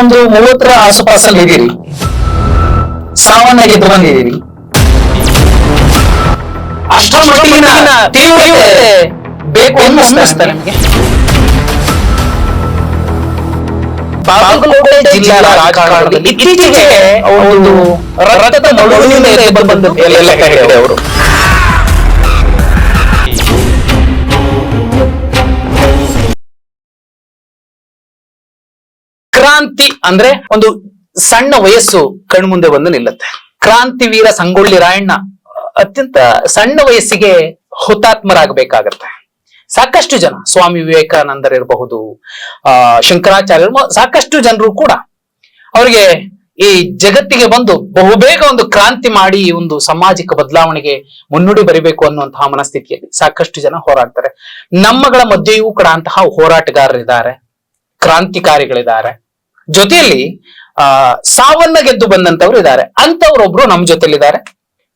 ಒಂದು ಮೂವತ್ತರ ಆಸುಪಾಸಲ್ಲಿ ಇದ್ದೀರಿ. ಸಾವನ್ನಾಗಿ ಬಂದಿದ್ದೀರಿ. ಅಷ್ಟರ ಮಟ್ಟಿಗಿನ ತೀವ್ರತೆ ಬೇಕು ಅನ್ನಿಸ್ತಾ ನಿಮಗೆ ಬಾಗಲಕೋಟೆ ಜಿಲ್ಲಾ ರಾಜಕಾರಣದಲ್ಲಿ ಇತ್ತೀಚೆಗೆ ಒಂದು ರಕ್ತದ ನಡುವಿನ ಬಂದದ್ದು ಎಲ್ಲ ಹೆಗಡೆ ಅವರು. ಕ್ರಾಂತಿ ಅಂದ್ರೆ ಒಂದು ಸಣ್ಣ ವಯಸ್ಸು ಕಣ್ಮುಂದೆ ಬಂದು ನಿಲ್ಲುತ್ತೆ. ಕ್ರಾಂತಿ ವೀರ ಸಂಗೊಳ್ಳಿ ರಾಯಣ್ಣ ಅತ್ಯಂತ ಸಣ್ಣ ವಯಸ್ಸಿಗೆ ಹುತಾತ್ಮರಾಗಬೇಕಾಗತ್ತೆ. ಸಾಕಷ್ಟು ಜನ ಸ್ವಾಮಿ ವಿವೇಕಾನಂದರಿರಬಹುದು ಆ, ಶಂಕರಾಚಾರ್ಯರು ಸಾಕಷ್ಟು ಜನರು ಕೂಡ ಅವರಿಗೆ ಈ ಜಗತ್ತಿಗೆ ಬಂದು ಬಹುಬೇಗ ಒಂದು ಕ್ರಾಂತಿ ಮಾಡಿ ಒಂದು ಸಾಮಾಜಿಕ ಬದಲಾವಣೆಗೆ ಮುನ್ನುಡಿ ಬರಿಬೇಕು ಅನ್ನುವಂತಹ ಮನಸ್ಥಿತಿಯಲ್ಲಿ ಸಾಕಷ್ಟು ಜನ ಹೋರಾಡ್ತಾರೆ. ನಮ್ಮಗಳ ಮಧ್ಯೆಯೂ ಕೂಡ ಅಂತಹ ಹೋರಾಟಗಾರರಿದ್ದಾರೆ, ಕ್ರಾಂತಿಕಾರಿಗಳಿದ್ದಾರೆ. ಜೊತೆಯಲ್ಲಿ ಆ ಸಾವನ್ನ ಗೆದ್ದು ಬಂದಂತವ್ರು ಇದ್ದಾರೆ. ಅಂತವ್ರೊಬ್ರು ನಮ್ ಜೊತೆಲಿದ್ದಾರೆ.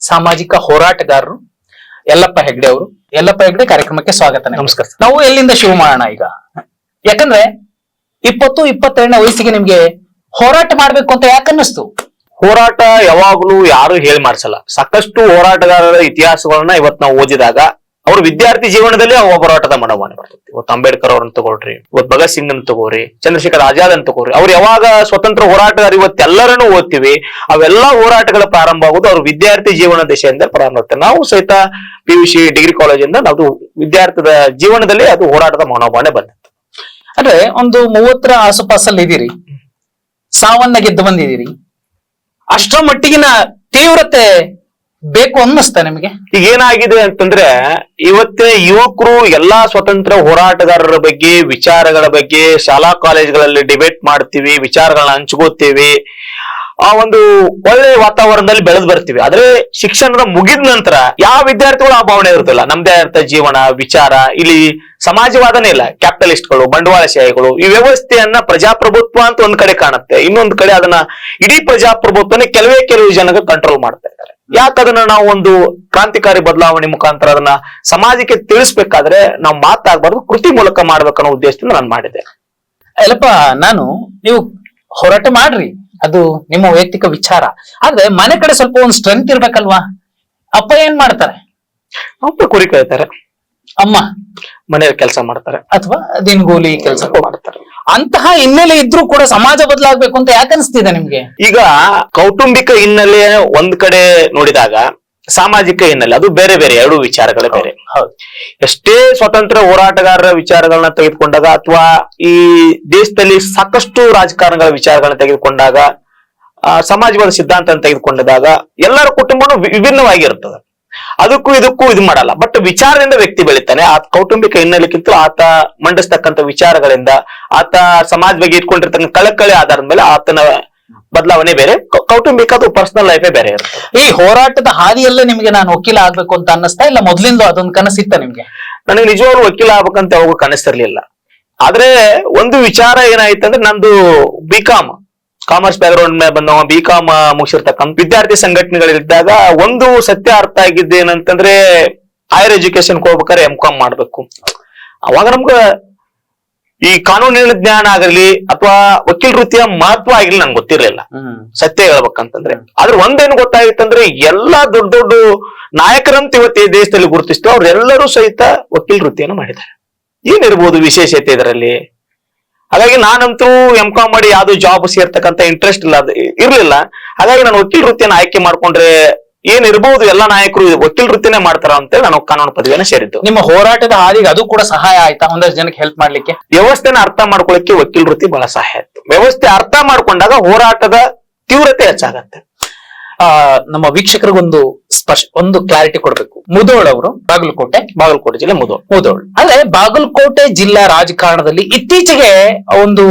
ಸಾಮಾಜಿಕ ಹೋರಾಟಗಾರರು ಯಲ್ಲಪ್ಪ ಹೆಗ್ಡೆ ಅವರು. ಯಲ್ಲಪ್ಪ ಹೆಗ್ಡೆ ಕಾರ್ಯಕ್ರಮಕ್ಕೆ ಸ್ವಾಗತ ನಮಸ್ಕಾರ ನಾವು ಎಲ್ಲಿಂದ ಶುರು ಮಾಡೋಣ ಈಗ? ಯಾಕಂದ್ರೆ ಇಪ್ಪತ್ತು ಇಪ್ಪತ್ತೆರಡನೇ ವಯಸ್ಸಿಗೆ ನಿಮ್ಗೆ ಹೋರಾಟ ಮಾಡ್ಬೇಕು ಅಂತ ಯಾಕನ್ನಿಸ್ತು ಹೋರಾಟ ಯಾವಾಗ್ಲೂ ಯಾರು ಹೇಳಿ ಮಾಡ್ಸಲ್ಲ. ಸಾಕಷ್ಟು ಹೋರಾಟಗಾರರ ಇತಿಹಾಸಗಳನ್ನ ಇವತ್ ನಾವು ಓದಿದಾಗ ಅವ್ರ ವಿದ್ಯಾರ್ಥಿ ಜೀವನದಲ್ಲಿ ಅವ ಹೋರಾಟದ ಮನೋಭಾವನೆ ಬರ್ತೈತಿ. ಇವತ್ತು ಅಂಬೇಡ್ಕರ್ ಅವ್ರನ್ನ ತಗೊಳ್ರಿ ಇವತ್ತು ಭಗತ್ ಸಿಂಗ್ ಅನ್ನು ತಗೋರಿ ಚಂದ್ರಶೇಖರ್ ಆಜಾದ್ ಅಂತ ತಗೋರಿ. ಅವ್ರು ಯಾವಾಗ ಸ್ವತಂತ್ರ ಹೋರಾಟಗಾರ ಇವತ್ತೆಲ್ಲರನ್ನು ಓದ್ತೀವಿ ಅವೆಲ್ಲಾ ಹೋರಾಟಗಳ ಪ್ರಾರಂಭ ಆಗೋದು ಅವ್ರ ವಿದ್ಯಾರ್ಥಿ ಜೀವನ ದಶೆಯಿಂದ ಪ್ರಾರಂಭ ಆಗುತ್ತೆ. ನಾವು ಸಹಿತ ಪಿ ಯು ಸಿ ಡಿಗ್ರಿ ಕಾಲೇಜಿಂದ ನಾವು ವಿದ್ಯಾರ್ಥಿದ ಜೀವನದಲ್ಲಿ ಅದು ಹೋರಾಟದ ಮನೋಭಾವನೆ ಬಂದಿತ್ತು. ಅಂದ್ರೆ ಒಂದು ಮೂವತ್ತರ ಆಸುಪಾಸಲ್ಲಿ ಇದೀರಿ. ಸಾವನ್ನ ಗೆದ್ದು ಬಂದಿದ್ದೀರಿ ಅಷ್ಟರ ಮಟ್ಟಿಗಿನ ತೀವ್ರತೆ ಬೇಕು ಅನ್ನಿಸ್ತಾ ನಿಮಗೆ? ಈಗ ಏನಾಗಿದೆ ಅಂತಂದ್ರೆ ಇವತ್ತಿನ ಯುವಕರು ಎಲ್ಲಾ ಸ್ವತಂತ್ರ ಹೋರಾಟಗಾರರ ಬಗ್ಗೆ, ವಿಚಾರಗಳ ಬಗ್ಗೆ ಶಾಲಾ ಕಾಲೇಜ್ಗಳಲ್ಲಿ ಡಿಬೇಟ್ ಮಾಡ್ತೀವಿ, ವಿಚಾರಗಳನ್ನ ಹಂಚ್ಕೋತೀವಿ. ಆ ಒಂದು ಒಳ್ಳೆ ವಾತಾವರಣದಲ್ಲಿ ಬೆಳೆದು ಬರ್ತೀವಿ. ಆದ್ರೆ ಶಿಕ್ಷಣದ ಮುಗಿದ ನಂತರ ಯಾವ ವಿದ್ಯಾರ್ಥಿಗಳು ಆ ಭಾವನೆ ಇರುತ್ತಲ್ಲ ನಮ್ದೇ ಅಂತ ಜೀವನ, ವಿಚಾರ, ಇಲ್ಲಿ ಸಮಾಜವಾದನೇ ಇಲ್ಲ. ಕ್ಯಾಪಿಟಲಿಸ್ಟ್ಗಳು, ಬಂಡವಾಳಶಾಹಿಗಳು, ಈ ವ್ಯವಸ್ಥೆಯನ್ನ ಪ್ರಜಾಪ್ರಭುತ್ವ ಅಂತ ಒಂದ್ ಕಡೆ ಕಾಣುತ್ತೆ. ಇನ್ನೊಂದ್ ಕಡೆ ಅದನ್ನ ಇಡೀ ಪ್ರಜಾಪ್ರಭುತ್ವನೇ ಕೆಲವೇ ಕೆಲವು ಜನಗಳು ಕಂಟ್ರೋಲ್ ಮಾಡ್ತಾ ಇದ್ದಾರೆ. ಯಾಕೆ ಅದನ್ನ ನಾವು ಒಂದು ಕ್ರಾಂತಿಕಾರಿ ಬದಲಾವಣೆ ಮುಖಾಂತರ ಅದನ್ನ ಸಮಾಜಕ್ಕೆ ತಿಳಿಸ್ಬೇಕಾದ್ರೆ ನಾವು ಮಾತಾಡ್ಬಾರ್ದು ಕೃತಿ ಮೂಲಕ ಮಾಡ್ಬೇಕನ್ನೋ ಉದ್ದೇಶದಿಂದ ನಾನು ಮಾಡಿದೆ. ಅಲ್ಲಪ್ಪ ನಾನು ನೀವು ಹೋರಾಟ ಮಾಡ್ರಿ. ಅದು ನಿಮ್ಮ ವೈಯಕ್ತಿಕ ವಿಚಾರ. ಆದ್ರೆ ಮನೆ ಕಡೆ ಸ್ವಲ್ಪ ಒಂದು ಸ್ಟ್ರೆಂತ್ ಇರ್ಬೇಕಲ್ವಾ? ಅಪ್ಪ ಏನ್ ಮಾಡ್ತಾರೆ? ಅಪ್ಪ ಕುರಿ ಕಳಿತಾರೆ ಅಮ್ಮ? ಮನೆಯಲ್ಲಿ ಕೆಲಸ ಮಾಡ್ತಾರೆ. ಅಥವಾ ದಿನಗೂಲಿ ಕೆಲಸ ಮಾಡ್ತಾರೆ. ಅಂತಹ ಹಿನ್ನೆಲೆ ಇದ್ರೂ ಕೂಡ ಸಮಾಜ ಬದಲಾಗಬೇಕು ಅಂತ ಯಾಕೆ ಅನಿಸ್ತಿದೆ ನಿಮ್ಗೆ? ಈಗ ಕೌಟುಂಬಿಕ ಹಿನ್ನೆಲೆ ಒಂದ್ ಕಡೆ ನೋಡಿದಾಗ ಸಾಮಾಜಿಕ ಹಿನ್ನೆಲೆ ಅದು ಬೇರೆ ಬೇರೆ ಎರಡು ವಿಚಾರಗಳೇ ಬೇರೆ. ಹೌದು. ಎಷ್ಟೇ ಸ್ವತಂತ್ರ ಹೋರಾಟಗಾರರ ವಿಚಾರಗಳನ್ನ ತೆಗೆದುಕೊಂಡಾಗ ಅಥವಾ ಈ ದೇಶದಲ್ಲಿ ಸಾಕಷ್ಟು ರಾಜಕಾರಣಗಳ ವಿಚಾರಗಳನ್ನ ತೆಗೆದುಕೊಂಡಾಗ ಆ, ಸಮಾಜವಾದ ಸಿದ್ಧಾಂತ ತೆಗೆದುಕೊಂಡಾಗ ಎಲ್ಲರ ಕುಟುಂಬನೂ ವಿಭಿನ್ನವಾಗಿರ್ತದೆ. ಅದಕ್ಕೂ ಇದಕ್ಕೂ ಇದು ಮಾಡಲ್ಲ. ಬಟ್ ವಿಚಾರದಿಂದ ವ್ಯಕ್ತಿ ಬೆಳಿತಾನೆ. ಆ ಕೌಟುಂಬಿಕ ಹಿನ್ನೆಲೆಕ್ಕಿಂತ ಆತ ಮಂಡಿಸ್ತಕ್ಕಂತ ವಿಚಾರಗಳಿಂದ ಆತ ಸಮಾಜ ಬಗ್ಗೆ ಇಟ್ಕೊಂಡಿರ್ತಕ್ಕಂಥ ಕಳಕಳಿ ಆಧಾರದ ಮೇಲೆ ಆತನ ಬದಲಾವಣೆ ಬೇರೆ. ಕೌಟುಂಬಿಕ ಅದು ಪರ್ಸನಲ್ ಲೈಫೇ ಬೇರೆ ಇರುತ್ತೆ. ಈ ಹೋರಾಟದ ಹಾದಿಯಲ್ಲೇ ನಿಮ್ಗೆ ನಾನು ವಕೀಲ ಆಗ್ಬೇಕು ಅಂತ ಅನ್ನಿಸ್ತಾ ಇಲ್ಲ? ಮೊದ್ಲಿಂದ ಅದೊಂದು ಕನಸಿತ್ತ ನಿಮ್ಗೆ? ನನಗೆ ನಿಜವಾಗ್ಲೂ ವಕೀಲ ಆಗ್ಬೇಕಂತ ಯಾವಾಗ ಕನಸಿರ್ಲಿಲ್ಲ. ಆದ್ರೆ ಒಂದು ವಿಚಾರ ಏನಾಯ್ತಂದ್ರೆ ನಂದು ಬಿ ಕಾಮ್ ಕಾಮರ್ಸ್ ಬ್ಯಾಕ್ಗ್ರೌಂಡ್ ಮೇಲೆ ಬಂದವ ಬಿ ಕಾಮ್ ಮುಗಿಸಿರ್ತಕ್ಕಂಥ ವಿದ್ಯಾರ್ಥಿ ಸಂಘಟನೆಗಳಿದ್ದಾಗ ಒಂದು ಸತ್ಯ ಅರ್ಥ ಆಗಿದ್ದು ಏನಂತಂದ್ರೆ ಹೈಯರ್ ಎಜುಕೇಶನ್ ಹೋಗ್ಬೇಕಾದ್ರೆ ಎಂ ಕಾಮ್ ಮಾಡ್ಬೇಕು. ಅವಾಗ ನಮ್ಗ ಈ ಕಾನೂನಿನ ಜ್ಞಾನ ಆಗಲಿ ಅಥವಾ ವಕೀಲ ವೃತ್ತಿಯ ಮಹತ್ವ ಆಗಿರ್ಲಿ ನಂಗೆ ಗೊತ್ತಿರ್ಲಿಲ್ಲ. ಸತ್ಯ ಹೇಳ್ಬೇಕಂತಂದ್ರೆ. ಆದ್ರೆ ಒಂದೇನು ಗೊತ್ತಾಗಿತ್ತಂದ್ರೆ ಎಲ್ಲಾ ದೊಡ್ಡ ದೊಡ್ಡ ನಾಯಕರಂತ ಇವತ್ತು ಈ ದೇಶದಲ್ಲಿ ಗುರುತಿಸ್ತು ಅವ್ರೆಲ್ಲರೂ ಸಹಿತ ವಕೀಲ ವೃತ್ತಿಯನ್ನು ಮಾಡಿದ್ದಾರೆ. ಏನಿರ್ಬೋದು ವಿಶೇಷತೆ ಇದರಲ್ಲಿ? ಹಾಗಾಗಿ ನಾನಂತೂ ಎಂ ಕಾಮ್ ಮಾಡಿ ಯಾವ್ದು ಜಾಬ್ ಸೇರ್ತಕ್ಕಂತ ಇಂಟ್ರೆಸ್ಟ್ ಇಲ್ಲ ಇರ್ಲಿಲ್ಲ. ಹಾಗಾಗಿ ನಾನು ವಕೀಲ ವೃತ್ತಿಯನ್ನು ಆಯ್ಕೆ ಮಾಡ್ಕೊಂಡ್ರೆ ಏನಿರ್ಬೋದು ಎಲ್ಲಾ ನಾಯಕರು ವಕೀಲ ವೃತ್ತಿನೇ ಮಾಡ್ತಾರ ಅಂತೇಳಿ ನಾನು ಕಾನೂನು ಪದವಿಯನ್ನು ಸೇರಿದ್ದು. ನಿಮ್ಮ ಹೋರಾಟದ ಹಾದಿಗೆ ಅದು ಕೂಡ ಸಹಾಯ ಆಯ್ತಾ? ಒಂದಷ್ಟು ಜನಕ್ಕೆ ಹೆಲ್ಪ್ ಮಾಡ್ಲಿಕ್ಕೆ? ವ್ಯವಸ್ಥೆನ ಅರ್ಥ ಮಾಡ್ಕೊಳಕ್ಕೆ ವಕೀಲ ವೃತ್ತಿ ಬಹಳ ಸಹಾಯ ಆಯ್ತು. ವ್ಯವಸ್ಥೆ ಅರ್ಥ ಮಾಡ್ಕೊಂಡಾಗ ಹೋರಾಟದ ತೀವ್ರತೆ ಹೆಚ್ಚಾಗತ್ತೆ. ಆ ನಮ್ಮ ವೀಕ್ಷಕರಿಗೊಂದು ಸ್ಪಷ್ಟ ಒಂದು ಕ್ಲಾರಿಟಿ ಕೊಡಬೇಕು. ಮುದೋಳ್ ಅವರು ಬಾಗಲಕೋಟೆ ಬಾಗಲಕೋಟೆ ಜಿಲ್ಲೆ ಮುದೋಳ್ ಮುದೋಳ್ ಅಂದ್ರೆ ಬಾಗಲಕೋಟೆ ಜಿಲ್ಲಾ ರಾಜಕಾರಣದಲ್ಲಿ ಇತ್ತೀಚೆಗೆ ಒಂದು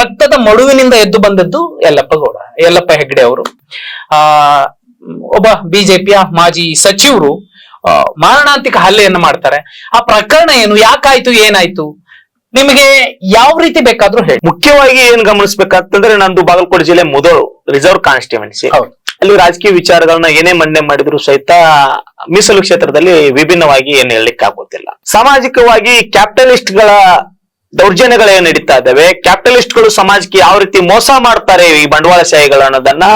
ರಕ್ತದ ಮಡುವಿನಿಂದ ಎದ್ದು ಬಂದದ್ದು ಯಲ್ಲಪ್ಪ ಗೌಡ ಯಲ್ಲಪ್ಪ ಹೆಗ್ಡೆ ಅವರು. ಆ ಒಬ್ಬ ಬಿಜೆಪಿಯ ಮಾಜಿ ಸಚಿವರು ಮಾರಣಾಂತಿಕ ಹಲ್ಲೆಯನ್ನು ಮಾಡ್ತಾರೆ. ಆ ಪ್ರಕರಣ ಏನು ಯಾಕಾಯ್ತು ಏನಾಯ್ತು? ನಿಮಗೆ ಯಾವ ರೀತಿ ಬೇಕಾದ್ರೂ ಹೇಳಿ. ಮುಖ್ಯವಾಗಿ ಏನ್ ಗಮನಿಸ್ಬೇಕಂತಂದ್ರೆ ನಂದು ಬಾಗಲಕೋಟೆ ಜಿಲ್ಲೆ ಮುದೋಳು ರಿಸರ್ವ್ ಕಾನ್ಸ್ಟಿಟ್ಯೂನ್ಸಿ ಹೌದು. ಅಲ್ಲಿ ರಾಜಕೀಯ ವಿಚಾರಗಳನ್ನ ಏನೇ ಮಂಡನೆ ಮಾಡಿದ್ರು ಸಹಿತ ಮೀಸಲು ಕ್ಷೇತ್ರದಲ್ಲಿ ವಿಭಿನ್ನವಾಗಿ ಏನ್ ಹೇಳಲಿಕ್ಕೆ ಆಗೋದಿಲ್ಲ. ಸಾಮಾಜಿಕವಾಗಿ ಕ್ಯಾಪಿಟಲಿಸ್ಟ್ಗಳ ದೌರ್ಜನ್ಯಗಳೇ ನಡೀತಾ ಇದ್ದಾವೆ? ಕ್ಯಾಪಿಟಲಿಸ್ಟ್ಗಳು ಸಮಾಜಕ್ಕೆ ಯಾವ ರೀತಿ ಮೋಸ ಮಾಡ್ತಾರೆ ಈ ಬಂಡವಾಳಶಾಹಿಗಳು ಅನ್ನೋದನ್ನ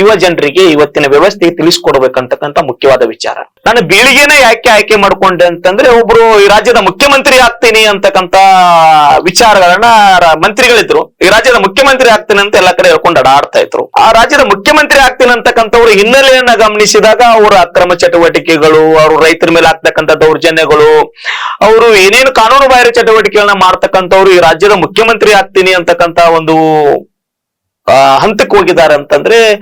ಯುವ ಜನರಿಗೆ ಇವತ್ತಿನ ವ್ಯವಸ್ಥೆಗೆ ತಿಳಿಸ್ಕೊಡ್ಬೇಕಂತಕ್ಕಂತ ಮುಖ್ಯವಾದ ವಿಚಾರ. ನಾನು ಬೀಳಿಗೆನೆ ಯಾಕೆ ಆಯ್ಕೆ ಮಾಡ್ಕೊಂಡೆ ಅಂತಂದ್ರೆ ಒಬ್ರು ಈ ರಾಜ್ಯದ ಮುಖ್ಯಮಂತ್ರಿ ಆಗ್ತೀನಿ ಅಂತಕ್ಕಂತ ವಿಚಾರಗಳನ್ನ ಮಂತ್ರಿಗಳಿದ್ರು. ಈ ರಾಜ್ಯದ ಮುಖ್ಯಮಂತ್ರಿ ಆಗ್ತೀನಿ ಅಂತ ಎಲ್ಲಾ ಕಡೆ ಹೇಳ್ಕೊಂಡು ಆಡ್ತಾ ಇದ್ರು. ಆ ರಾಜ್ಯದ ಮುಖ್ಯಮಂತ್ರಿ ಆಗ್ತೀನಿ ಅಂತಕ್ಕಂಥವ್ರ ಹಿನ್ನೆಲೆಯನ್ನ ಗಮನಿಸಿದಾಗ ಅವರ ಅಕ್ರಮ ಚಟುವಟಿಕೆಗಳು, ಅವರು ರೈತರ ಮೇಲೆ ಆಗ್ತಕ್ಕಂಥ ದೌರ್ಜನ್ಯಗಳು, ಅವರು ಏನೇನು ಕಾನೂನು ಬಾಹಿರ ಚಟುವಟಿಕೆಗಳನ್ನ ಮಾಡ್ತಕ್ಕಂಥವ್ರು ಈ ರಾಜ್ಯದ ಮುಖ್ಯಮಂತ್ರಿ ಆಗ್ತೀನಿ ಅಂತಕ್ಕಂತ ಒಂದು ಹಂತಕ್ಕೆ ಹೋಗಿದ್ದಾರೆ ಅಂತಂದ್ರೆ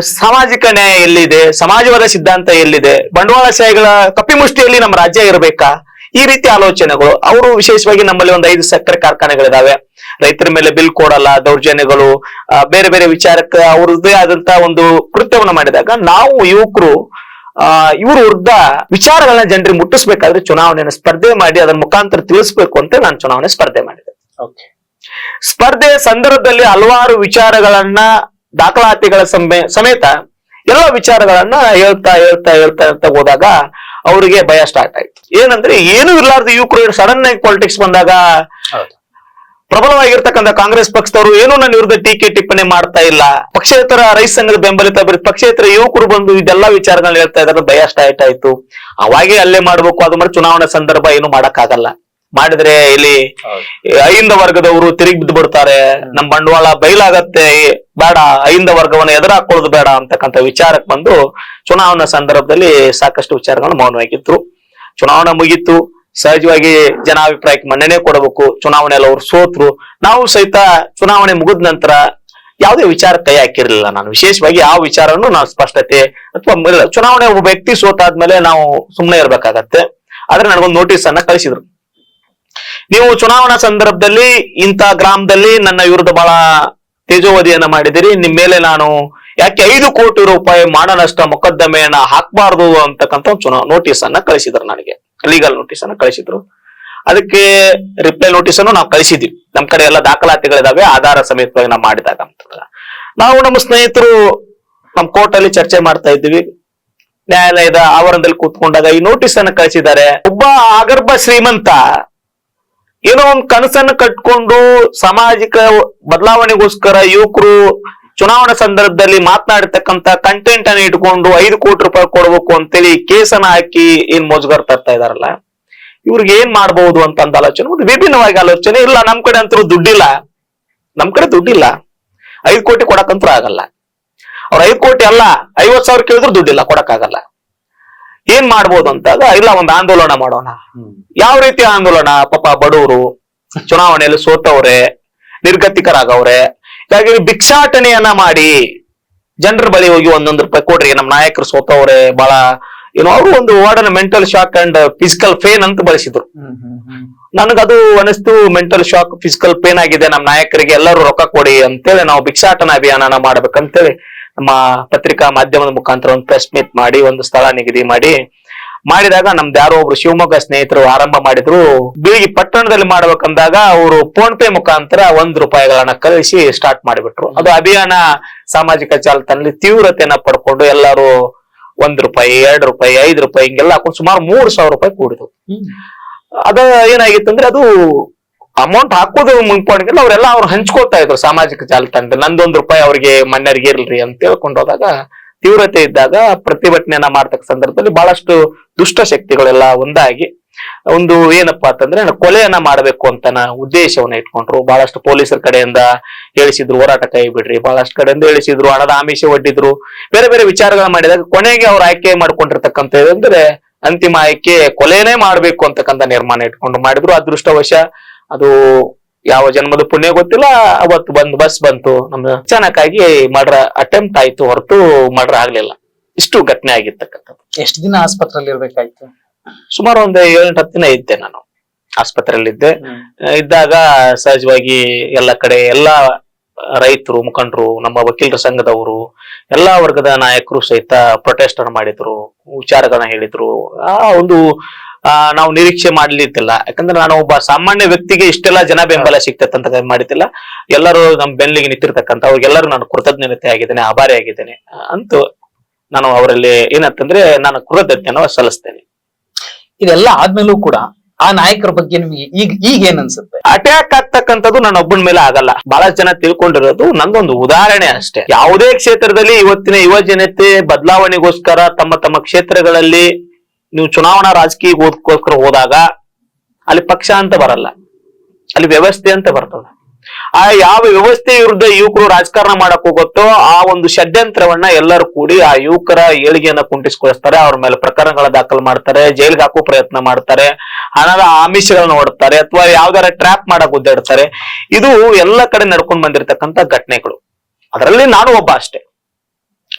ಸಾಮಾಜಿಕ ನ್ಯಾಯ ಎಲ್ಲಿದೆ, ಸಮಾಜವಾದ ಸಿದ್ಧಾಂತ ಎಲ್ಲಿದೆ ಬಂಡವಾಳಶಾಹಿಗಳ ಕಪಿಮುಷ್ಟಿಯಲ್ಲಿ ನಮ್ಮ ರಾಜ್ಯ ಇರಬೇಕಾ? ಈ ರೀತಿ ಆಲೋಚನೆಗಳು, ಅವರು ವಿಶೇಷವಾಗಿ ನಮ್ಮಲ್ಲಿ ಒಂದು ಐದು ಸಕ್ಕರೆ ಕಾರ್ಖಾನೆಗಳಿದಾವೆ. ರೈತರ ಮೇಲೆ ಬಿಲ್ ಕೊಡಲ್ಲ, ದೌರ್ಜನ್ಯಗಳು ಬೇರೆ ಬೇರೆ ವಿಚಾರಕ್ಕೆ ಅವ್ರದ್ದೇ ಆದಂತ ಒಂದು ಕೃತ್ಯವನ್ನ ಮಾಡಿದಾಗ ನಾವು ಯುವಕರು, ಆ, ಇವ್ರ ವಿರುದ್ಧ ವಿಚಾರಗಳನ್ನ ಜನರಿಗೆ ಮುಟ್ಟಿಸ್ಬೇಕಾದ್ರೆ ಚುನಾವಣೆಯನ್ನು ಸ್ಪರ್ಧೆ ಮಾಡಿ ಅದರ ಮುಖಾಂತರ ತಿಳಿಸ್ಬೇಕು ಅಂತ ನಾನು ಚುನಾವಣೆ ಸ್ಪರ್ಧೆ ಮಾಡಿದೆ. ಸ್ಪರ್ಧೆ ಸಂದರ್ಭದಲ್ಲಿ ಹಲವಾರು ವಿಚಾರಗಳನ್ನ ದಾಖಲಾತಿಗಳ ಸಮೇತ ಎಲ್ಲ ವಿಚಾರಗಳನ್ನ ಹೇಳ್ತಾ ಹೇಳ್ತಾ ಹೇಳ್ತಾ ಹೇಳ್ತಾ ಹೋದಾಗ ಅವರಿಗೆ ಭಯ ಸ್ಟಾರ್ಟ್ ಆಯ್ತು. ಏನಂದ್ರೆ ಏನು ಇರ್ಲಾರ್ದ ಯುವಕರು ಸಡನ್ ಆಗಿ ಪಾಲಿಟಿಕ್ಸ್ ಬಂದಾಗ ಪ್ರಬಲವಾಗಿರ್ತಕ್ಕಂಥ ಕಾಂಗ್ರೆಸ್ ಪಕ್ಷದವರು ಏನು ನನ್ನ ವಿರುದ್ಧ ಟೀಕೆ ಟಿಪ್ಪಣಿ ಮಾಡ್ತಾ ಇಲ್ಲ. ಪಕ್ಷೇತರ ರೈತ ಸಂಘದ ಬೆಂಬಲಿತ ಬರೀ ಪಕ್ಷೇತರ ಯುವಕರು ಬಂದು ಇದೆಲ್ಲ ವಿಚಾರಗಳನ್ನ ಹೇಳ್ತಾ ಇದ್ದಾರೆ ಭಯ ಸ್ಟಾರ್ಟ್ ಆಯ್ತು. ಅವಾಗೆ ಅಲ್ಲೇ ಮಾಡ್ಬೇಕು ಅದು ಮಾಡಿ ಚುನಾವಣಾ ಸಂದರ್ಭ ಏನು ಮಾಡಕ್ಕಾಗಲ್ಲ. ಮಾಡಿದ್ರೆ ಇಲ್ಲಿ ಐಂದ ವರ್ಗದವರು ತಿರುಗಿ ಬಿದ್ದು ಬಿಡ್ತಾರೆ. ನಮ್ ಬಂಡವಾಳ ಬಯಲಾಗತ್ತೆ ಬೇಡ ಐಂದ ವರ್ಗವನ್ನು ಎದುರಾಕೊಳ್ಳೋದು ಬೇಡ ಅಂತಕ್ಕಂಥ ವಿಚಾರಕ್ಕೆ ಬಂದು ಚುನಾವಣಾ ಸಂದರ್ಭದಲ್ಲಿ ಸಾಕಷ್ಟು ವಿಚಾರಗಳು ಮೌನವಾಗಿದ್ರು. ಚುನಾವಣೆ ಮುಗೀತು. ಸಹಜವಾಗಿ ಜನಾಭಿಪ್ರಾಯಕ್ಕೆ ಮನ್ನಣೆ ಕೊಡಬೇಕು. ಚುನಾವಣೆ ಎಲ್ಲ ಅವ್ರು ಸೋತ್ರು. ನಾವು ಸಹಿತ ಚುನಾವಣೆ ಮುಗಿದ ನಂತರ ಯಾವುದೇ ವಿಚಾರ ಕೈ ಹಾಕಿರ್ಲಿಲ್ಲ ನಾನು. ವಿಶೇಷವಾಗಿ ಯಾವ ವಿಚಾರವನ್ನು ನಾನು ಸ್ಪಷ್ಟತೆ ಅಥವಾ ಚುನಾವಣೆ ಒಬ್ಬ ವ್ಯಕ್ತಿ ಸೋತಾದ್ಮೇಲೆ ನಾವು ಸುಮ್ಮನೆ ಇರ್ಬೇಕಾಗತ್ತೆ. ಆದ್ರೆ ನನಗೊಂದು ನೋಟಿಸ್ ಅನ್ನ ಕಳಿಸಿದ್ರು. ನೀವು ಚುನಾವಣಾ ಸಂದರ್ಭದಲ್ಲಿ ಇಂಥ ಗ್ರಾಮದಲ್ಲಿ ನನ್ನ ವಿರುದ್ಧ ಬಹಳ ತೇಜೋವಧಿಯನ್ನ ಮಾಡಿದಿರಿ ನಿಮ್ ಮೇಲೆ ನಾನು ಯಾಕೆ ಐದು ಕೋಟಿ ರೂಪಾಯಿ ಮಾಡನಷ್ಟ ಮೊಕದ್ದಮೆಯನ್ನ ಹಾಕಬಾರ್ದು ಅಂತಕ್ಕಂಥ ಒಂದು ಚುನಾವ ನೋಟಿಸ್ ಅನ್ನ ಕಳಿಸಿದ್ರು ನನಗೆ. ಲೀಗಲ್ ನೋಟಿಸ್ ಅನ್ನ ಕಳಿಸಿದ್ರು. ಅದಕ್ಕೆ ರಿಪ್ಲೈ ನೋಟಿಸ್ ಅನ್ನು ನಾವು ಕಳಿಸಿದ್ವಿ ನಮ್ ಕಡೆ ಎಲ್ಲ ದಾಖಲಾತಿಗಳಿದಾವೆ, ಆಧಾರ ಸಮೇತವಾಗಿ ನಾವು ಮಾಡಿದಾಗ ನಾವು ನಮ್ಮ ಸ್ನೇಹಿತರು ನಮ್ ಕೋರ್ಟ್ ಅಲ್ಲಿ ಚರ್ಚೆ ಮಾಡ್ತಾ ಇದ್ವಿ ನ್ಯಾಯಾಲಯದ ಆವರಣದಲ್ಲಿ ಕೂತ್ಕೊಂಡಾಗ ಈ ನೋಟಿಸ್ ಅನ್ನ ಕಳಿಸಿದ್ದಾರೆ. ಒಬ್ಬ ಆಗರ್ಭ ಶ್ರೀಮಂತ ಏನೋ ಒಂದು ಕನಸನ್ನು ಕಟ್ಕೊಂಡು ಸಾಮಾಜಿಕ ಬದಲಾವಣೆಗೋಸ್ಕರ ಯುವಕರು ಚುನಾವಣಾ ಸಂದರ್ಭದಲ್ಲಿ ಮಾತನಾಡಿರ್ತಕ್ಕಂತ ಕಂಟೆಂಟ್ ಅನ್ನು ಇಟ್ಕೊಂಡು ಐದು ಕೋಟಿ ರೂಪಾಯಿ ಕೊಡ್ಬೇಕು ಅಂತೇಳಿ ಕೇಸನ್ನ ಹಾಕಿ ಏನ್ ಮೋಜುಗಾರ ತರ್ತಾ ಇದಾರಲ್ಲ? ಇವ್ರಿಗೆ ಏನ್ ಮಾಡ್ಬಹುದು ಅಂತ ಅಂದ ಆಲೋಚನೆ? ಒಂದು ವಿಭಿನ್ನವಾಗಿ ಆಲೋಚನೆ ಇಲ್ಲ. ನಮ್ ಕಡೆ ಅಂತರೂ ದುಡ್ಡಿಲ್ಲ. ನಮ್ ಕಡೆ ದುಡ್ಡಿಲ್ಲ. ಐದು ಕೋಟಿ ಕೊಡಕ್ಕಂತೂ ಆಗಲ್ಲ. ಅವ್ರ ಐದು ಕೋಟಿ ಅಲ್ಲ ಐವತ್ ಸಾವಿರ ಕೇಳಿದ್ರು ದುಡ್ಡಿಲ್ಲ, ಕೊಡಕ್ಕಾಗಲ್ಲ. ಏನ್ ಮಾಡ್ಬೋದು ಅಂತಾಗ ಇಲ್ಲ ಒಂದು ಆಂದೋಲನ ಮಾಡೋಣ. ಯಾವ ರೀತಿ ಆಂದೋಲನ? ಪಾಪ ಬಡವರು ಚುನಾವಣೆಯಲ್ಲಿ ಸೋತವ್ರೆ ನಿರ್ಗತಿಕರಾಗವ್ರೆ. ಹೀಗಾಗಿ ಭಿಕ್ಷಾಟನೆಯನ್ನ ಮಾಡಿ ಜನರ ಬಳಿ ಹೋಗಿ ಒಂದೊಂದು ರೂಪಾಯಿ ಕೊಡ್ರಿ ನಮ್ಮ ನಾಯಕರು ಸೋತವ್ರೆ ಬಹಳ ಏನೋ ಅವರು ಒಂದು word mental shock and physical pain ಅಂತ ಬಳಸಿದ್ರು. ನನಗದು ಅನಿಸ್ತು ಮೆಂಟಲ್ ಶಾಕ್ ಫಿಸಿಕಲ್ ಪೇನ್ ಆಗಿದೆ ನಮ್ಮ ನಾಯಕರಿಗೆ ಎಲ್ಲರೂ ರೊಕ್ಕ ಕೊಡಿ ಅಂತೇಳಿ ನಾವು ಭಿಕ್ಷಾಟನ ಅಭಿಯಾನನ ಮಾಡ್ಬೇಕಂತೇಳಿ ನಮ್ಮ ಪತ್ರಿಕಾ ಮಾಧ್ಯಮದ ಮುಖಾಂತರ ಒಂದು ಪ್ರೆಸ್ ಮೀಟ್ ಮಾಡಿ ಒಂದು ಸ್ಥಳ ನಿಗದಿ ಮಾಡಿ ಮಾಡಿದಾಗ ನಮ್ದು ಯಾರೋ ಒಬ್ರು ಶಿವಮೊಗ್ಗ ಸ್ನೇಹಿತರು ಆರಂಭ ಮಾಡಿದ್ರು. ಬೀಳಿಗೆ ಪಟ್ಟಣದಲ್ಲಿ ಮಾಡ್ಬೇಕಂದಾಗ ಅವರು ಫೋನ್ ಪೇ ಮುಖಾಂತರ ಒಂದ್ ರೂಪಾಯಿಗಳನ್ನ ಕಳಿಸಿ ಸ್ಟಾರ್ಟ್ ಮಾಡಿಬಿಟ್ರು. ಅದು ಅಭಿಯಾನ ಸಾಮಾಜಿಕ ಜಾಲತಾಣದಲ್ಲಿ ತೀವ್ರತೆಯನ್ನ ಪಡ್ಕೊಂಡು ಎಲ್ಲರೂ ಒಂದ್ ರೂಪಾಯಿ ಎರಡ್ ರೂಪಾಯಿ ಐದು ರೂಪಾಯಿ ಹಿಂಗೆಲ್ಲ ಹಾಕೊಂಡು ಸುಮಾರು ಮೂರ್ ಸಾವಿರ ರೂಪಾಯಿ ಕೂಡಿದ್ರು ಅದ ಏನಾಗಿತ್ತು ಅಂದ್ರೆ ಅದು ಅಮೌಂಟ್ ಹಾಕೋದು ಮುಂಕೊಂಡಿಲ್ಲ ಅವರೆಲ್ಲ ಅವ್ರು ಹಂಚ್ಕೋತಾ ಇದ್ರು ಸಾಮಾಜಿಕ ಜಾಲತಾಣದಲ್ಲಿ. ನಂದೊಂದು ರೂಪಾಯಿ ಅವ್ರಿಗೆ ಮಣ್ಣರಿಗೆ ಇರ್ಲಿ ಅಂತ ಹೇಳ್ಕೊಂಡು ಹೋದಾಗ ತೀವ್ರತೆ ಇದ್ದಾಗ ಪ್ರತಿಭಟನೆಯನ್ನ ಮಾಡ್ತಕ್ಕ ಸಂದರ್ಭದಲ್ಲಿ ಬಹಳಷ್ಟು ದುಷ್ಟ ಶಕ್ತಿಗಳೆಲ್ಲ ಒಂದಾಗಿ ಒಂದು ಏನಪ್ಪಾ ಅಂತಂದ್ರೆ ಕೊಲೆಯನ್ನ ಮಾಡಬೇಕು ಅಂತ ಉದ್ದೇಶವನ್ನ ಇಟ್ಕೊಂಡ್ರು. ಬಹಳಷ್ಟು ಪೊಲೀಸರ ಕಡೆಯಿಂದ ಹೇಳಿಸಿದ್ರು, ಹೋರಾಟ ಕೈ ಬಿಡ್ರಿ. ಬಹಳಷ್ಟು ಕಡೆಯಿಂದ ಹೇಳಿಸಿದ್ರು, ಹಣದ ಆಮಿಷ ಒಡ್ಡಿದ್ರು. ಬೇರೆ ಬೇರೆ ವಿಚಾರಗಳನ್ನ ಮಾಡಿದಾಗ ಕೊನೆಗೆ ಅವ್ರು ಆಯ್ಕೆ ಮಾಡ್ಕೊಂಡಿರ್ತಕ್ಕಂಥ ಅಂದ್ರೆ ಅಂತಿಮ ಆಯ್ಕೆ ಕೊಲೆನೇ ಮಾಡ್ಬೇಕು ಅಂತಕ್ಕಂಥ ನಿರ್ಮಾಣ ಇಟ್ಕೊಂಡು ಮಾಡಿದ್ರು. ಅದೃಷ್ಟವಶ ಅದು ಯಾವ ಜನ್ಮದ ಪುಣ್ಯ ಗೊತ್ತಿಲ್ಲ ಅವತ್ತು ಬಂದು ಬಸ್ ಬಂತು. ನಮ್ಮ ಅಚಾನಕ್ಕಾಗಿ ಮರ್ಡರ್ ಅಟೆಂಪ್ಟ್ ಆಯ್ತು ಹೊರತು ಮರ್ಡರ್ ಆಗ್ಲಿಲ್ಲ. ಇಷ್ಟು ಘಟನೆ ಆಗಿರ್ತಕ್ಕಂಥದ್ದು. ಎಷ್ಟು ದಿನ ಆಸ್ಪತ್ರೆಯಲ್ಲಿ ಇರ್ಬೇಕಾಯ್ತು? ಸುಮಾರು ಒಂದು ಏಳೆಂಟು ಹತ್ತು ದಿನ ಇದ್ದೆ ನಾನು. ಆಸ್ಪತ್ರೆಯಲ್ಲಿದ್ದೆ. ಇದ್ದಾಗ ಸಹಜವಾಗಿ ಎಲ್ಲ ಕಡೆ ಎಲ್ಲಾ ರೈತರು ಮುಖಂಡರು ನಮ್ಮ ವಕೀಲರ ಸಂಘದವರು ಎಲ್ಲಾ ವರ್ಗದ ನಾಯಕರು ಸಹಿತ ಪ್ರೊಟೆಸ್ಟ್ ಅನ್ನು ಮಾಡಿದ್ರು ವಿಚಾರಗಳನ್ನ ಹೇಳಿದ್ರು. ಆ ಒಂದು ನಾವು ನಿರೀಕ್ಷೆ ಮಾಡ್ಲಿತ್ತಿಲ್ಲ ಯಾಕಂದ್ರೆ ನಾನು ಒಬ್ಬ ಸಾಮಾನ್ಯ ವ್ಯಕ್ತಿಗೆ ಇಷ್ಟೆಲ್ಲ ಜನ ಬೆಂಬಲ ಸಿಗ್ತೈತೆ ಅಂತ ಮಾಡಿದ್ದಿಲ್ಲ. ಎಲ್ಲರೂ ನಮ್ಮ ಬೆನ್ನಿಗೆ ನಿಂತಿರ್ತಕ್ಕಂಥ ಅವ್ರಿಗೆಲ್ಲರೂ ನಾನು ಕೃತಜ್ಞತೆ ಆಗಿದ್ದೇನೆ ಆಭಾರಿ ಆಗಿದ್ದೇನೆ. ಅಂತೂ ನಾನು ಅವರಲ್ಲಿ ಏನಂತಂದ್ರೆ ನಾನು ಕೃತಜ್ಞನ ಸಲ್ಲಿಸ್ತೇನೆ. ಇದೆಲ್ಲ ಆದ್ಮೇಲೂ ಕೂಡ ಆ ನಾಯಕರ ಬಗ್ಗೆ ನಿಮಗೆ ಈಗ ಈಗ ಏನ್ ಅನ್ಸುತ್ತೆ? ಅಟ್ಯಾಕ್ ಆಗ್ತಕ್ಕಂಥದ್ದು ನನ್ನ ಒಬ್ಬನ ಮೇಲೆ ಆಗಲ್ಲ. ಬಹಳ ಜನ ತಿಳ್ಕೊಂಡಿರೋದು ನಂದೊಂದು ಉದಾಹರಣೆ ಅಷ್ಟೇ. ಯಾವುದೇ ಕ್ಷೇತ್ರದಲ್ಲಿ ಇವತ್ತಿನ ಯುವ ಜನತೆ ಬದಲಾವಣೆಗೋಸ್ಕರ ತಮ್ಮ ತಮ್ಮ ಕ್ಷೇತ್ರಗಳಲ್ಲಿ ನೀವು ಚುನಾವಣಾ ರಾಜಕೀಯಕ್ಕೋಸ್ಕರ ಹೋದಾಗ ಅಲ್ಲಿ ಪಕ್ಷ ಅಂತ ಬರಲ್ಲ. ಅಲ್ಲಿ ವ್ಯವಸ್ಥೆ ಅಂತ ಬರ್ತದೆ. ಆ ಯಾವ ವ್ಯವಸ್ಥೆ ವಿರುದ್ಧ ಯುವಕರು ರಾಜಕಾರಣ ಮಾಡಕ್ ಹೋಗುತ್ತೋ ಆ ಒಂದು ಷಡ್ಯಂತ್ರವನ್ನ ಎಲ್ಲರೂ ಕೂಡಿ ಆ ಯುವಕರ ಏಳಿಗೆಯನ್ನ ಕುಂಟಿಸ್ಕೊಳಿಸ್ತಾರೆ ಅವ್ರ ಮೇಲೆ ಪ್ರಕರಣಗಳ ದಾಖಲು ಮಾಡ್ತಾರೆ, ಜೈಲ್ಗೆ ಹಾಕೋ ಪ್ರಯತ್ನ ಮಾಡ್ತಾರೆ, ಹಣದ ಆಮಿಷಗಳನ್ನ ನೋಡ್ತಾರೆ ಅಥವಾ ಯಾವ್ದಾರ ಟ್ರ್ಯಾಪ್ ಮಾಡಕ್ ಉದ್ದಾಡ್ತಾರೆ ಇದು ಎಲ್ಲ ಕಡೆ ನಡ್ಕೊಂಡ್ ಬಂದಿರತಕ್ಕಂತ ಘಟನೆಗಳು. ಅದರಲ್ಲಿ ನಾನು ಒಬ್ಬ ಅಷ್ಟೇ.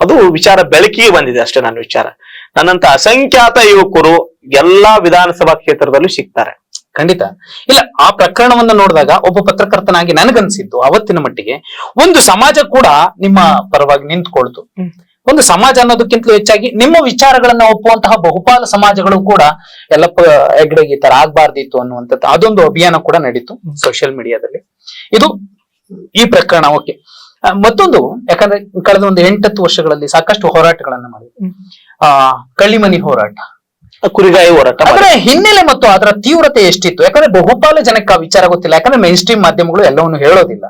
ಅದು ವಿಚಾರ ಬೆಳಕಿಗೆ ಬಂದಿದೆ ಅಷ್ಟೇ ನನ್ನ ವಿಚಾರ. ನನ್ನಂತ ಅಸಂಖ್ಯಾತ ಯುವಕರು ಎಲ್ಲಾ ವಿಧಾನಸಭಾ ಕ್ಷೇತ್ರದಲ್ಲೂ ಸಿಗ್ತಾರೆ. ಖಂಡಿತ. ಇಲ್ಲ ಆ ಪ್ರಕರಣವನ್ನ ನೋಡಿದಾಗ ಒಬ್ಬ ಪತ್ರಕರ್ತನಾಗಿ ನನಗನ್ಸಿದ್ದು ಅವತ್ತಿನ ಮಟ್ಟಿಗೆ ಒಂದು ಸಮಾಜ ಕೂಡ ನಿಮ್ಮ ಪರವಾಗಿ ನಿಂತ್ಕೊಳ್ತು. ಒಂದು ಸಮಾಜ ಅನ್ನೋದಕ್ಕಿಂತಲೂ ಹೆಚ್ಚಾಗಿ ನಿಮ್ಮ ವಿಚಾರಗಳನ್ನ ಒಪ್ಪುವಂತಹ ಬಹುಪಾಲು ಸಮಾಜಗಳು ಕೂಡ ಎಲ್ಲ ಹೆಗ್ಡೆಗೆ ಈ ತರ ಆಗ್ಬಾರ್ದಿತ್ತು ಅನ್ನುವಂಥದ್ದು ಅದೊಂದು ಅಭಿಯಾನ ಕೂಡ ನಡೀತು ಸೋಷಿಯಲ್ ಮೀಡಿಯಾದಲ್ಲಿ ಇದು ಈ ಪ್ರಕರಣ ಓಕೆ ಮತ್ತೊಂದು ಯಾಕಂದ್ರೆ ಕಳೆದ ಒಂದು ಎಂಟತ್ತು ವರ್ಷಗಳಲ್ಲಿ ಸಾಕಷ್ಟು ಹೋರಾಟಗಳನ್ನ ಮಾಡಿ ಆ ಕಳ್ಳಿಮನಿ ಹೋರಾಟ. ಕುರಿಗಾಯಿ ಹೋರಾಟ ಅಂದ್ರೆ ಹಿನ್ನೆಲೆ ಮತ್ತು ಅದರ ತೀವ್ರತೆ ಎಷ್ಟಿತ್ತು ಯಾಕಂದ್ರೆ ಬಹುಪಾಲು ಜನಕ್ಕೆ ಆ ವಿಚಾರ ಗೊತ್ತಿಲ್ಲ ಯಾಕಂದ್ರೆ ಮೈನ್ ಸ್ಟ್ರೀಮ್ ಮಾಧ್ಯಮಗಳು ಎಲ್ಲವನ್ನು ಹೇಳೋದಿಲ್ಲ.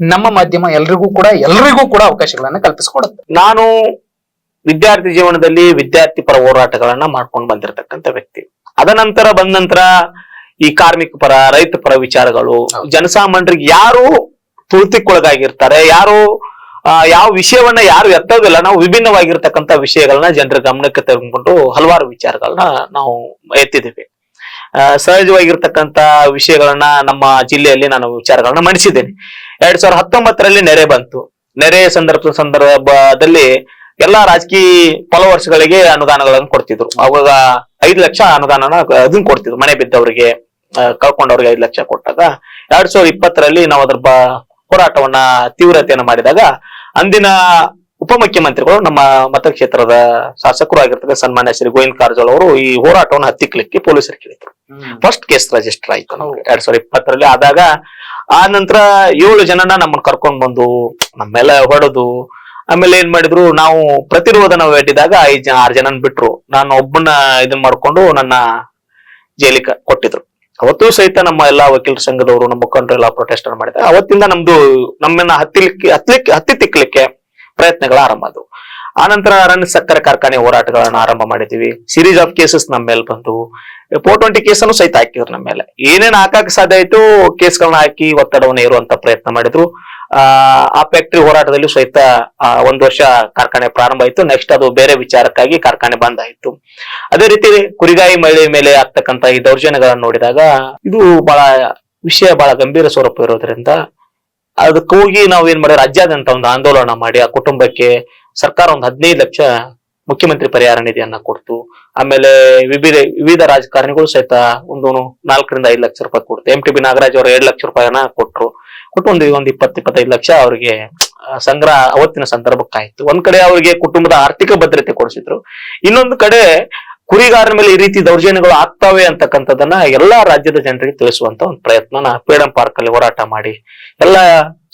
ನಮ್ಮ ಮಾಧ್ಯಮ ಎಲ್ರಿಗೂ ಕೂಡ ಎಲ್ರಿಗೂ ಕೂಡ ಅವಕಾಶಗಳನ್ನ ಕಲ್ಪಿಸಿಕೊಡುತ್ತೆ. ನಾನು ವಿದ್ಯಾರ್ಥಿ ಜೀವನದಲ್ಲಿ ವಿದ್ಯಾರ್ಥಿ ಪರ ಹೋರಾಟಗಳನ್ನ ಮಾಡ್ಕೊಂಡು ಬಂದಿರತಕ್ಕಂತ ವ್ಯಕ್ತಿ. ಅದ ನಂತರ ಬಂದ ನಂತರ ಈ ಕಾರ್ಮಿಕ ಪರ ರೈತ ಪರ ವಿಚಾರಗಳು. ಜನಸಾಮಾನ್ಯರಿಗೆ ಯಾರು ತುಳಿತಕ್ಕೊಳಗಾಗಿರ್ತಾರೆ ಯಾರು ಯಾವ ವಿಷಯವನ್ನ ಯಾರು ಎತ್ತೋದಿಲ್ಲ. ನಾವು ವಿಭಿನ್ನವಾಗಿರ್ತಕ್ಕಂಥ ವಿಷಯಗಳನ್ನ ಜನರ ಗಮನಕ್ಕೆ ತೆಗೆದುಕೊಂಡು ಹಲವಾರು ವಿಚಾರಗಳನ್ನ ನಾವು ಎತ್ತಿದ್ದೀವಿ. ಸಹಜವಾಗಿರ್ತಕ್ಕಂಥ ವಿಷಯಗಳನ್ನ ನಮ್ಮ ಜಿಲ್ಲೆಯಲ್ಲಿ ನಾನು ವಿಚಾರಗಳನ್ನ ಮಂಡಿಸಿದ್ದೇನೆ ಎರಡ್ ಸಾವಿರದ ಹತ್ತೊಂಬತ್ತರಲ್ಲಿ ನೆರೆ ಬಂತು. ನೆರೆ ಸಂದರ್ಭ, ಸಂದರ್ಭದಲ್ಲಿ ಎಲ್ಲಾ ರಾಜಕೀಯ ಫಾಲೋವರ್ಸ್ಗಳಿಗೆ ಅನುದಾನಗಳನ್ನು ಕೊಡ್ತಿದ್ರು. ಅವಾಗ ಐದು ಲಕ್ಷ ಅನುದಾನನ ಅದನ್ನ ಕೊಡ್ತಿದ್ರು. ಮನೆ ಬಿದ್ದವರಿಗೆ ಕಳ್ಕೊಂಡವ್ರಿಗೆ ಐದು ಲಕ್ಷ ಕೊಟ್ಟಾಗ. ಎರಡ್ ಸಾವಿರದ ಇಪ್ಪತ್ತರಲ್ಲಿ ನಾವು ಅದ್ರ ಬ ಹೋರಾಟವನ್ನ ತೀವ್ರತೆಯನ್ನು ಮಾಡಿದಾಗ ಅಂದಿನ ಉಪಮುಖ್ಯಮಂತ್ರಿಗಳು ನಮ್ಮ ಮತಕ್ಷೇತ್ರದ ಶಾಸಕರು ಆಗಿರ್ತಕ್ಕ ಸನ್ಮಾನ್ಯ ಶ್ರೀ ಗೋವಿಂದ ಕಾರಜೋಳ ಅವರು ಈ ಹೋರಾಟವನ್ನು ಹತ್ತಿಕ್ಲಿಕ್ಕೆ ಪೊಲೀಸರು ಕೇಳಿದ್ರು. ಫಸ್ಟ್ ಕೇಸ್ ರಿಜಿಸ್ಟರ್ ಆಯ್ತು. ಎರಡ್ ಸಾವಿರದ ಇಪ್ಪತ್ತರಲ್ಲಿ ಆದಾಗ ಆ ನಂತರ ಏಳು ಜನನ ನಮ್ಮನ್ನ ಕರ್ಕೊಂಡು ಬಂದು ನಮ್ಮೆಲ್ಲ ಹೊಡೆದು ಆಮೇಲೆ ಏನ್ ಮಾಡಿದ್ರು ನಾವು ಪ್ರತಿರೋಧನ ಒಡ್ಡಿದಾಗ ಐದ್ ಜನ ಆರ್ ಜನನ್ ಬಿಟ್ರು. ನಾನು ಒಬ್ಬನ ಇದನ್ನ ಮಾಡ್ಕೊಂಡು ನನ್ನ ಜೈಲಿಗೆ ಕೊಟ್ಟಿದ್ರು. ಅವತ್ತು ಸಹಿತ ನಮ್ಮ ಎಲ್ಲಾ ವಕೀಲರ ಸಂಘದವರು, ನಮ್ಮ ಮುಖಂಡರು ಎಲ್ಲ ಪ್ರೊಟೆಸ್ಟ್ ಮಾಡಿದ್ದಾರೆ. ಅವತ್ತಿಂದ ನಮ್ದು, ನಮ್ಮನ್ನ ಹತ್ತಿಲಿಕ್ಕೆ ಹತ್ತಲಿಕ್ಕೆ ಹತ್ತಿ ತಿಕ್ಕಲಿಕ್ಕೆ ಪ್ರಯತ್ನಗಳು ಆರಂಭ ಆದವು. ಆ ನಂತರ ಅರಣ್ಯ ಸಕ್ಕರೆ ಕಾರ್ಖಾನೆ ಹೋರಾಟಗಳನ್ನ ಆರಂಭ ಮಾಡಿದ್ವಿ ಸೀರೀಸ್ ಆಫ್ ಕೇಸಸ್ ನಮ್ಮ ಮೇಲೆ ಬಂತು ಫೋರ್ ಟ್ವೆಂಟಿ ಕೇಸನ್ನು ಸಹಿತ ಹಾಕಿದ್ರು ನಮ್ಮ ಮೇಲೆ. ಏನೇನ್ ಹಾಕಕ್ ಸಾಧ್ಯ ಆಯ್ತು ಕೇಸ್ಗಳನ್ನ ಹಾಕಿ ಒತ್ತಡವನ್ನು ಏರುವಂತ ಪ್ರಯತ್ನ ಮಾಡಿದ್ರು. ಆ ಫ್ಯಾಕ್ಟ್ರಿ ಹೋರಾಟದಲ್ಲಿ ಸಹಿತ ಒಂದ್ ವರ್ಷ ಕಾರ್ಖಾನೆ ಪ್ರಾರಂಭ ಆಯಿತು. ನೆಕ್ಸ್ಟ್ ಅದು ಬೇರೆ ವಿಚಾರಕ್ಕಾಗಿ ಕಾರ್ಖಾನೆ ಬಂದ್ ಆಯ್ತು. ಅದೇ ರೀತಿ ಕುರಿಗಾಯಿ ಮಹಿಳೆ ಮೇಲೆ ಆಗ್ತಕ್ಕಂತ ಈ ದೌರ್ಜನ್ಯಗಳನ್ನು ನೋಡಿದಾಗ, ಇದು ಬಹಳ, ವಿಷಯ ಬಹಳ ಗಂಭೀರ ಸ್ವರೂಪ ಇರೋದ್ರಿಂದ ಅದಕ್ಕೆ ಹೋಗಿ ನಾವು ಏನ್ ಮಾಡಿ ರಾಜ್ಯಾದ್ಯಂತ ಒಂದು ಆಂದೋಲನ ಮಾಡಿ, ಆ ಕುಟುಂಬಕ್ಕೆ ಸರ್ಕಾರ ಒಂದು ಹದಿನೈದು ಲಕ್ಷ ಮುಖ್ಯಮಂತ್ರಿ ಪರಿಹಾರ ನಿಧಿಯನ್ನ ಕೊಡ್ತು. ಆಮೇಲೆ ವಿವಿಧ ವಿವಿಧ ರಾಜಕಾರಣಿಗಳು ಸಹಿತ ಒಂದು ನಾಲ್ಕರಿಂದ ಐದು ಲಕ್ಷ ರೂಪಾಯಿ ಕೊಡ್ತು. ಎಂ ಟಿ ಬಿ ನಾಗರಾಜ್ ಅವರು ಎರಡು ಲಕ್ಷ ರೂಪಾಯಿನ ಕೊಟ್ಟರು ಕೊಟ್ಟು ಒಂದು ಒಂದು ಇಪ್ಪತ್ತು, ಇಪ್ಪತ್ತೈದು ಲಕ್ಷ ಅವರಿಗೆ ಸಂಗ್ರಹ ಅವತ್ತಿನ ಸಂದರ್ಭಕ್ಕಾಯ್ತು. ಒಂದ್ ಕಡೆ ಅವರಿಗೆ ಕುಟುಂಬದ ಆರ್ಥಿಕ ಭದ್ರತೆ ಕೊಡಿಸಿದ್ರು. ಇನ್ನೊಂದು ಕಡೆ ಕುರಿಗಾರರ ಮೇಲೆ ಈ ರೀತಿ ದೌರ್ಜನ್ಯಗಳು ಆಗ್ತಾವೆ ಅಂತಕ್ಕಂಥದ್ದನ್ನ ಎಲ್ಲಾ ರಾಜ್ಯದ ಜನರಿಗೆ ತಿಳಿಸುವಂತ ಒಂದು ಪ್ರಯತ್ನನ ಫ್ರೀಡಂ ಪಾರ್ಕ್ ಅಲ್ಲಿ ಹೋರಾಟ ಮಾಡಿ ಎಲ್ಲ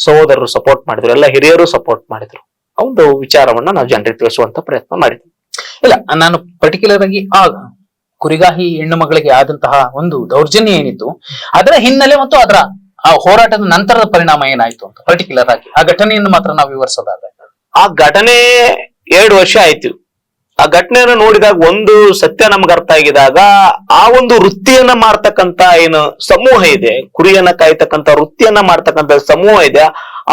ಸಹೋದರರು ಸಪೋರ್ಟ್ ಮಾಡಿದ್ರು ಎಲ್ಲ ಹಿರಿಯರು ಸಪೋರ್ಟ್ ಮಾಡಿದ್ರು. ಒಂದು ವಿಚಾರವನ್ನ ನಾವು ಜನರಿಗೆ ತಿಳಿಸುವಂತ ಪ್ರಯತ್ನ ಮಾಡಿದ್ವಿ. ಇಲ್ಲ ನಾನು ಪರ್ಟಿಕ್ಯುಲರ್ ಆಗಿ ಆ ಕುರಿಗಾಹಿ ಹೆಣ್ಣು ಮಗಳಿಗೆ ಆದಂತಹ ಒಂದು ದೌರ್ಜನ್ಯ ಏನಿತ್ತು ಅದರ ಹಿನ್ನೆಲೆ ಮತ್ತು ಅದರ ಆ ಹೋರಾಟದ ನಂತರದ ಪರಿಣಾಮ ಏನಾಯ್ತು ಅಂತ ಪರ್ಟಿಕ್ಯುಲರ್ ಆಗಿ ಆ ಘಟನೆಯನ್ನು ಮಾತ್ರ ನಾವು ವಿವರಿಸೋದಾದ್ರೆ. ಆ ಘಟನೆ ಎರಡು ವರ್ಷ ಆಯ್ತು. ಆ ಘಟನೆಯನ್ನು ನೋಡಿದಾಗ ಒಂದು ಸತ್ಯ ನಮ್ಗೆ ಅರ್ಥ ಆಗಿದಾಗ ಆ ಒಂದು ವೃತ್ತಿಯನ್ನ ಮಾಡ್ತಕ್ಕಂತ ಏನು ಸಮೂಹ ಇದೆ, ಕುರಿಯನ್ನ ಕಾಯ್ತಕ್ಕಂತ ವೃತ್ತಿಯನ್ನ ಮಾಡ್ತಕ್ಕಂತ ಸಮೂಹ ಇದೆ,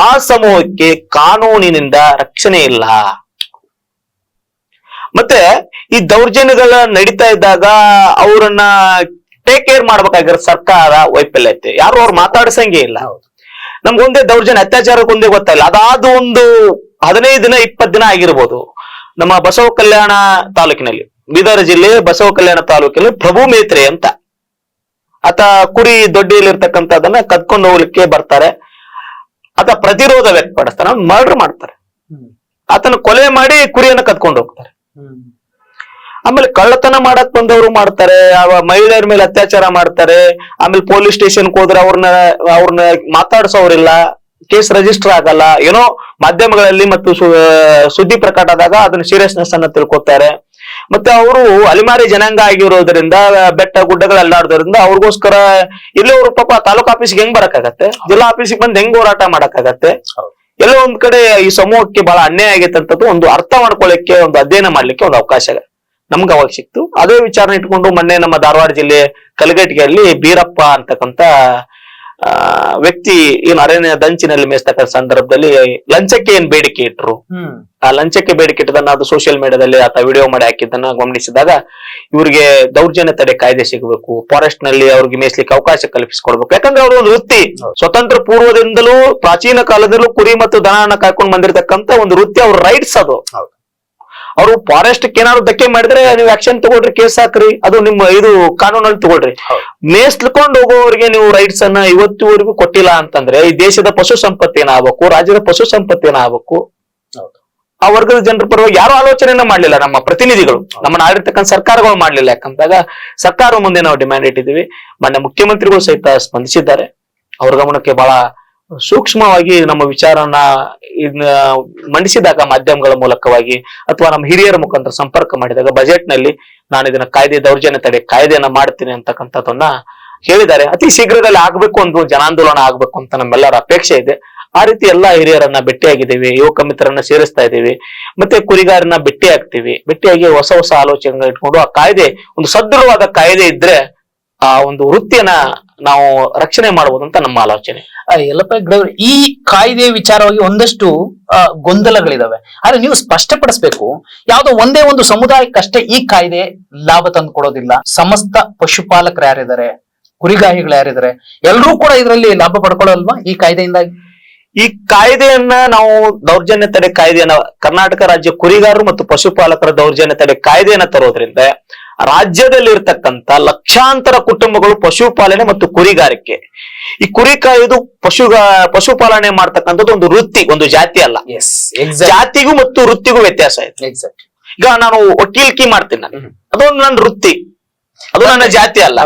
ಆ ಸಮೂಹಕ್ಕೆ ಕಾನೂನಿನಿಂದ ರಕ್ಷಣೆ ಇಲ್ಲ. ಮತ್ತೆ ಈ ದೌರ್ಜನ್ಯಗಳ ನಡೀತಾ ಇದ್ದಾಗ ಅವರನ್ನ ಟೇಕ್ ಕೇರ್ ಮಾಡ್ಬೇಕಾಗಿರೋ ಸರ್ಕಾರ ವೈಫಲ್ಯತೆ. ಯಾರು ಅವ್ರು ಮಾತಾಡ್ಸಂಗೆ ಇಲ್ಲ. ನಮ್ಗೊಂದೇ ದೌರ್ಜನ್ಯ, ಅತ್ಯಾಚಾರಕ್ಕೊಂದೇ ಗೊತ್ತಾಯಿಲ್ಲ ಅದಾದ ಒಂದು ಹದಿನೈದು ದಿನ, ಇಪ್ಪತ್ತು ದಿನ ಆಗಿರ್ಬೋದು. ನಮ್ಮ ಬಸವ ಕಲ್ಯಾಣ ತಾಲೂಕಿನಲ್ಲಿ, ಬೀದರ್ ಜಿಲ್ಲೆ ಬಸವ ಕಲ್ಯಾಣ ತಾಲೂಕಿನಲ್ಲಿ ಪ್ರಭು ಮೇತ್ರೆ ಅಂತ. ಆತ ಕುರಿ ದೊಡ್ಡಿಯಲ್ಲಿರ್ತಕ್ಕಂಥದನ್ನ ಕದ್ಕೊಂಡು ಹೋಗ್ಲಿಕ್ಕೆ ಬರ್ತಾರೆ. ಆತ ಪ್ರತಿರೋಧ ವ್ಯಕ್ತಪಡಿಸ್ತಾನೆ ಮರ್ಡರ್ ಮಾಡ್ತಾರೆ. ಆತನ ಕೊಲೆ ಮಾಡಿ ಕುರಿಯನ್ನ ಕದ್ಕೊಂಡು ಹೋಗ್ತಾರೆ. ಆಮೇಲೆ ಕಳ್ಳತನ ಮಾಡಕ್ ಬಂದವರು ಮಾಡ್ತಾರೆ ಮಹಿಳೆಯರ ಮೇಲೆ ಅತ್ಯಾಚಾರ ಮಾಡ್ತಾರೆ, ಆಮೇಲೆ ಪೊಲೀಸ್ ಸ್ಟೇಷನ್ ಹೋದ್ರೆ ಅವ್ರನ್ನ ಅವ್ರನ್ನ ಮಾತಾಡ್ಸೋರಿಲ್ಲ ಕೇಸ್ ರಿಜಿಸ್ಟರ್ ಆಗಲ್ಲ. ಏನೋ ಮಾಧ್ಯಮಗಳಲ್ಲಿ ಮತ್ತು ಸು- ಸುದ್ದಿ ಪ್ರಕಟ ಆದಾಗ ಅದನ್ನ ಸೀರಿಯಸ್ನೆಸ್ ಅನ್ನ ತಿಳ್ಕೊತಾರೆ. ಮತ್ತೆ ಅವರು ಅಲಿಮಾರಿ ಜನಾಂಗ ಆಗಿರೋದ್ರಿಂದ ಬೆಟ್ಟ ಗುಡ್ಡಗಳು ಅಲ್ಲಾಡೋದ್ರಿಂದ ಅವ್ರಿಗೋಸ್ಕರ ಇಲ್ಲೇ ಅವ್ರ ಪಾಪ ತಾಲೂಕ್ ಆಫೀಸ್ಗೆ ಹೆಂಗ್ ಬರಕ್ಕಾಗತ್ತೆ? ಜಿಲ್ಲಾ ಆಫೀಸಿಗೆ ಬಂದ್ ಹೆಂಗ್ ಹೋರಾಟ ಮಾಡಕ್ಕಾಗತ್ತೆ? ಆಗತ್ತೆ ಎಲ್ಲೋ ಒಂದ್ ಕಡೆ ಈ ಸಮೂಹಕ್ಕೆ ಬಹಳ ಅನ್ಯಾಯ ಆಗೈತೆ ಅಂತದ್ದು ಒಂದು ಅರ್ಥ ಮಾಡ್ಕೊಳ್ಳಿಕ್ಕೆ ಒಂದು ಅಧ್ಯಯನ ಮಾಡ್ಲಿಕ್ಕೆ ಒಂದು ಅವಕಾಶ ನಮ್ಗೆ ಅವಾಗ ಸಿಕ್ತು. ಅದೇ ವಿಚಾರನ ಇಟ್ಕೊಂಡು ಮೊನ್ನೆ ನಮ್ಮ ಧಾರವಾಡ ಜಿಲ್ಲೆ ಕಲಗಟ್ಟಿಗೆಯಲ್ಲಿ ಬೀರಪ್ಪ ಅಂತಕ್ಕಂತ ವ್ಯಕ್ತಿ ಏನು ಅರಣ್ಯ ದಂಚಿನಲ್ಲಿ ಮೇಸ್ತಕ್ಕ ಸಂದರ್ಭದಲ್ಲಿ ಲಂಚಕ್ಕೆ ಏನ್ ಬೇಡಿಕೆ ಇಟ್ರು? ಆ ಲಂಚಕ್ಕೆ ಬೇಡಿಕೆ ಇಟ್ಟದನ್ನ ಅದು ಸೋಷಿಯಲ್ ಮೀಡಿಯಾದಲ್ಲಿ ಆತ ವಿಡಿಯೋ ಮಾಡಿ ಹಾಕಿದ್ದನ್ನ ಗಮನಿಸಿದಾಗ ಇವ್ರಿಗೆ ದೌರ್ಜನ್ಯ ತಡೆ ಕಾಯ್ದೆ ಸಿಗಬೇಕು ಫಾರೆಸ್ಟ್ನಲ್ಲಿ ಅವ್ರಿಗೆ ಮೇಯಿಸ್ಲಿಕ್ಕೆ ಅವಕಾಶ ಕಲ್ಪಿಸಿಕೊಡ್ಬೇಕು. ಯಾಕಂದ್ರೆ ಅವ್ರ ಒಂದು ವೃತ್ತಿ. ಸ್ವತಂತ್ರ ಪೂರ್ವದಿಂದಲೂ ಪ್ರಾಚೀನ ಕಾಲದಲ್ಲೂ ಕುರಿ ಮತ್ತು ದನ ಕಾಯ್ಕೊಂಡು ಬಂದಿರತಕ್ಕಂತ ಒಂದು ವೃತ್ತಿ ಅವ್ರ ರೈಟ್ಸ್ ಅದು. ಅವರು ಫಾರೆಸ್ಟ್ ಏನಾದ್ರು ಧಕ್ಕೆ ಮಾಡಿದ್ರೆ ನೀವು ಆಕ್ಷನ್ ತಗೊಳ್ರಿ ಕೇಸ್ ಹಾಕ್ರಿ. ಅದು ನಿಮ್ಮ ಇದು ಕಾನೂನಲ್ಲಿ ತಗೊಳ್ರಿ. ಮೇಸ್ಲ್ಕೊಂಡು ಹೋಗೋವರಿಗೆ ನೀವು ರೈಟ್ಸ್ ಅನ್ನ ಇವತ್ತುವರೆಗೂ ಕೊಟ್ಟಿಲ್ಲ ಅಂತಂದ್ರೆ ಈ ದೇಶದ ಪಶು ಸಂಪತ್ತು ಏನಾಗಬೇಕು ರಾಜ್ಯದ ಪಶು ಸಂಪತ್ತು ಏನಾಗಬೇಕು? ಹೌದು. ಆ ವರ್ಗದ ಜನರ ಪರವಾಗಿ ಯಾರು ಆಲೋಚನೆಯನ್ನ ಮಾಡಲಿಲ್ಲ? ನಮ್ಮ ಪ್ರತಿನಿಧಿಗಳು ನಮ್ಮನ್ನ ಆಡಿರ್ತಕ್ಕಂಥ ಸರ್ಕಾರಗಳು ಮಾಡ್ಲಿಲ್ಲ. ಯಾಕಂದಾಗ ಸರ್ಕಾರ ಮುಂದೆ ನಾವು ಡಿಮ್ಯಾಂಡ್ ಇಟ್ಟಿದ್ದೀವಿ. ಮಾನ್ಯ ಮುಖ್ಯಮಂತ್ರಿಗಳು ಸಹಿತ ಸ್ಪಂದಿಸಿದ್ದಾರೆ. ಅವ್ರ ಗಮನಕ್ಕೆ ಬಹಳ ಸೂಕ್ಷ್ಮವಾಗಿ ನಮ್ಮ ವಿಚಾರನ ಮಂಡಿಸಿದಾಗ ಮಾಧ್ಯಮಗಳ ಮೂಲಕವಾಗಿ ಅಥವಾ ನಮ್ಮ ಹಿರಿಯರ ಮುಖಾಂತರ ಸಂಪರ್ಕ ಮಾಡಿದಾಗ ಬಜೆಟ್ನಲ್ಲಿ ನಾನು ಇದನ್ನ ಕಾಯ್ದೆ ದೌರ್ಜನ್ಯ ತಡೆ ಕಾಯ್ದೆಯನ್ನ ಮಾಡ್ತೀನಿ ಅಂತಕ್ಕಂಥದ್ದನ್ನ ಹೇಳಿದ್ದಾರೆ. ಅತಿ ಶೀಘ್ರದಲ್ಲಿ ಆಗ್ಬೇಕು ಒಂದು ಜನಾಂದೋಲನ ಆಗ್ಬೇಕು ಅಂತ ನಮ್ಮೆಲ್ಲರ ಅಪೇಕ್ಷೆ ಇದೆ. ಆ ರೀತಿ ಎಲ್ಲಾ ಹಿರಿಯರನ್ನ ಭೇಟಿಯಾಗಿದ್ದೀವಿ, ಯುವಕ ಮಿತ್ರರನ್ನ ಸೇರಿಸ್ತಾ ಇದ್ದೀವಿ, ಮತ್ತೆ ಕುರಿಗಾರನ್ನ ಭೇಟಿ ಆಗ್ತೀವಿ ಭೇಟಿಯಾಗಿ ಹೊಸ ಹೊಸ ಆಲೋಚನೆಗಳನ್ನ ಇಟ್ಕೊಂಡು ಆ ಕಾಯ್ದೆ, ಒಂದು ಸದೃಢವಾದ ಕಾಯ್ದೆ ಇದ್ರೆ ಆ ಒಂದು ವೃತ್ತಿಯನ್ನ ನಾವು ರಕ್ಷಣೆ ಮಾಡಬಹುದು ಅಂತ ನಮ್ಮ ಆಲೋಚನೆ. ಎಲ್ಲಪ್ಪ ಯಲ್ಲಪ್ಪ ಈ ಕಾಯ್ದೆ ವಿಚಾರವಾಗಿ ಒಂದಷ್ಟು ಗೊಂದಲಗಳಿದಾವೆ. ಆದ್ರೆ ನೀವು ಸ್ಪಷ್ಟಪಡಿಸ್ಬೇಕು ಯಾವ್ದೋ ಒಂದೇ ಒಂದು ಸಮುದಾಯಕ್ಕಷ್ಟೇ ಈ ಕಾಯ್ದೆ ಲಾಭ ತಂದು ಕೊಡೋದಿಲ್ಲ ಸಮಸ್ತ ಪಶುಪಾಲಕರು ಯಾರಿದ್ದಾರೆ ಕುರಿಗಾಹಿಗಳು ಯಾರಿದ್ದಾರೆ ಎಲ್ಲರೂ ಕೂಡ ಇದರಲ್ಲಿ ಲಾಭ ಪಡ್ಕೊಳ್ಳಲ್ವಾ ಈ ಕಾಯ್ದೆಯಿಂದಾಗಿ? ಈ ಕಾಯ್ದೆಯನ್ನ ನಾವು ದೌರ್ಜನ್ಯ ತಡೆ ಕಾಯ್ದೆಯನ್ನ ಕರ್ನಾಟಕ ರಾಜ್ಯ ಕುರಿಗಾರರು ಮತ್ತು ಪಶುಪಾಲಕರ ದೌರ್ಜನ್ಯ ತಡೆ ಕಾಯ್ದೆಯನ್ನ ತರೋದ್ರಿಂದ ರಾಜ್ಯದಲ್ಲಿರ್ತಕ್ಕಂತ ಲಕ್ಷಾಂತರ ಕುಟುಂಬಗಳು ಪಶುಪಾಲನೆ ಮತ್ತು ಕುರಿಗಾರಿಕೆ. ಈ ಕುರಿ ಕಾಯುವುದು ಪಶು ಪಶುಪಾಲನೆ ಮಾಡ್ತಕ್ಕಂಥದ್ದು ಒಂದು ವೃತ್ತಿ ಒಂದು ಜಾತಿ ಅಲ್ಲ. ಜಾತಿಗೂ ಮತ್ತು ವೃತ್ತಿಗೂ ವ್ಯತ್ಯಾಸ ಇದೆ. ಈಗ ನಾನು ವಕೀಲ್ಕಿ ಮಾಡ್ತೀನಿ ನಾನು. ಅದೊಂದು ನನ್ನ ವೃತ್ತಿ. ಅದು ನನ್ನ ಜಾತಿ ಅಲ್ಲ.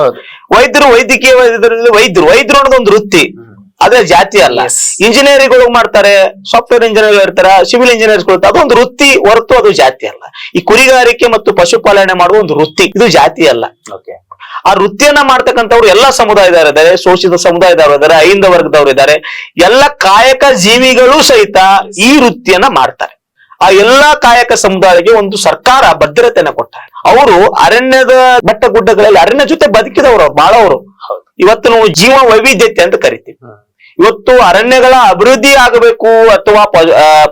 ವೈದ್ಯರು ವೈದ್ಯಕೀಯ ವೈದ್ಯರಲ್ಲಿ ವೈದ್ಯರು. ವೈದ್ಯರು ಅನ್ನೋದು ಒಂದು ವೃತ್ತಿ. ಅದೇ ಜಾತಿ ಅಲ್ಲ. ಇಂಜಿನಿಯರಿಂಗ್ ಇಂಜಿನಿಯರಿಂಗ್ಗಳು ಮಾಡ್ತಾರೆ ಸಾಫ್ಟ್ವೇರ್ ಇಂಜಿನಿಯರ್ ಇರ್ತಾರೆ ಸಿವಿಲ್ ಇಂಜಿನಿಯರ್ಸ್ ಅದೊಂದು ವೃತ್ತಿ ಹೊರತು ಅದು ಜಾತಿ ಅಲ್ಲ. ಈ ಕುರಿಗಾರಿಕೆ ಮತ್ತು ಪಶುಪಾಲನೆ ಮಾಡುವ ಒಂದು ವೃತ್ತಿ ಇದು ಜಾತಿ ಅಲ್ಲ. ಆ ವೃತ್ತಿಯನ್ನ ಮಾಡ್ತಕ್ಕಂಥವ್ರು ಎಲ್ಲಾ ಸಮುದಾಯದವರು ಇದ್ದಾರೆ. ಶೋಷಿತ ಸಮುದಾಯದವರು ಇದ್ದಾರೆ ಅಹಿಂದ ವರ್ಗದವರು ಇದ್ದಾರೆ. ಎಲ್ಲ ಕಾಯಕ ಜೀವಿಗಳು ಸಹಿತ ಈ ವೃತ್ತಿಯನ್ನ ಮಾಡ್ತಾರೆ. ಆ ಎಲ್ಲಾ ಕಾಯಕ ಸಮುದಾಯಕ್ಕೆ ಒಂದು ಸರ್ಕಾರ ಭದ್ರತೆಯನ್ನ ಕೊಟ್ಟಾರೆ ಅವರು ಅರಣ್ಯದ ಬೆಟ್ಟ ಗುಡ್ಡಗಳಲ್ಲಿ ಅರಣ್ಯ ಜೊತೆ ಬದುಕಿದವರು ಬಾಳವರು ಇವತ್ತು ನಾವು ಜೀವ ವೈವಿಧ್ಯತೆ ಅಂತ ಕರಿತೀವಿ. ಇವತ್ತು ಅರಣ್ಯಗಳ ಅಭಿವೃದ್ಧಿ ಆಗಬೇಕು ಅಥವಾ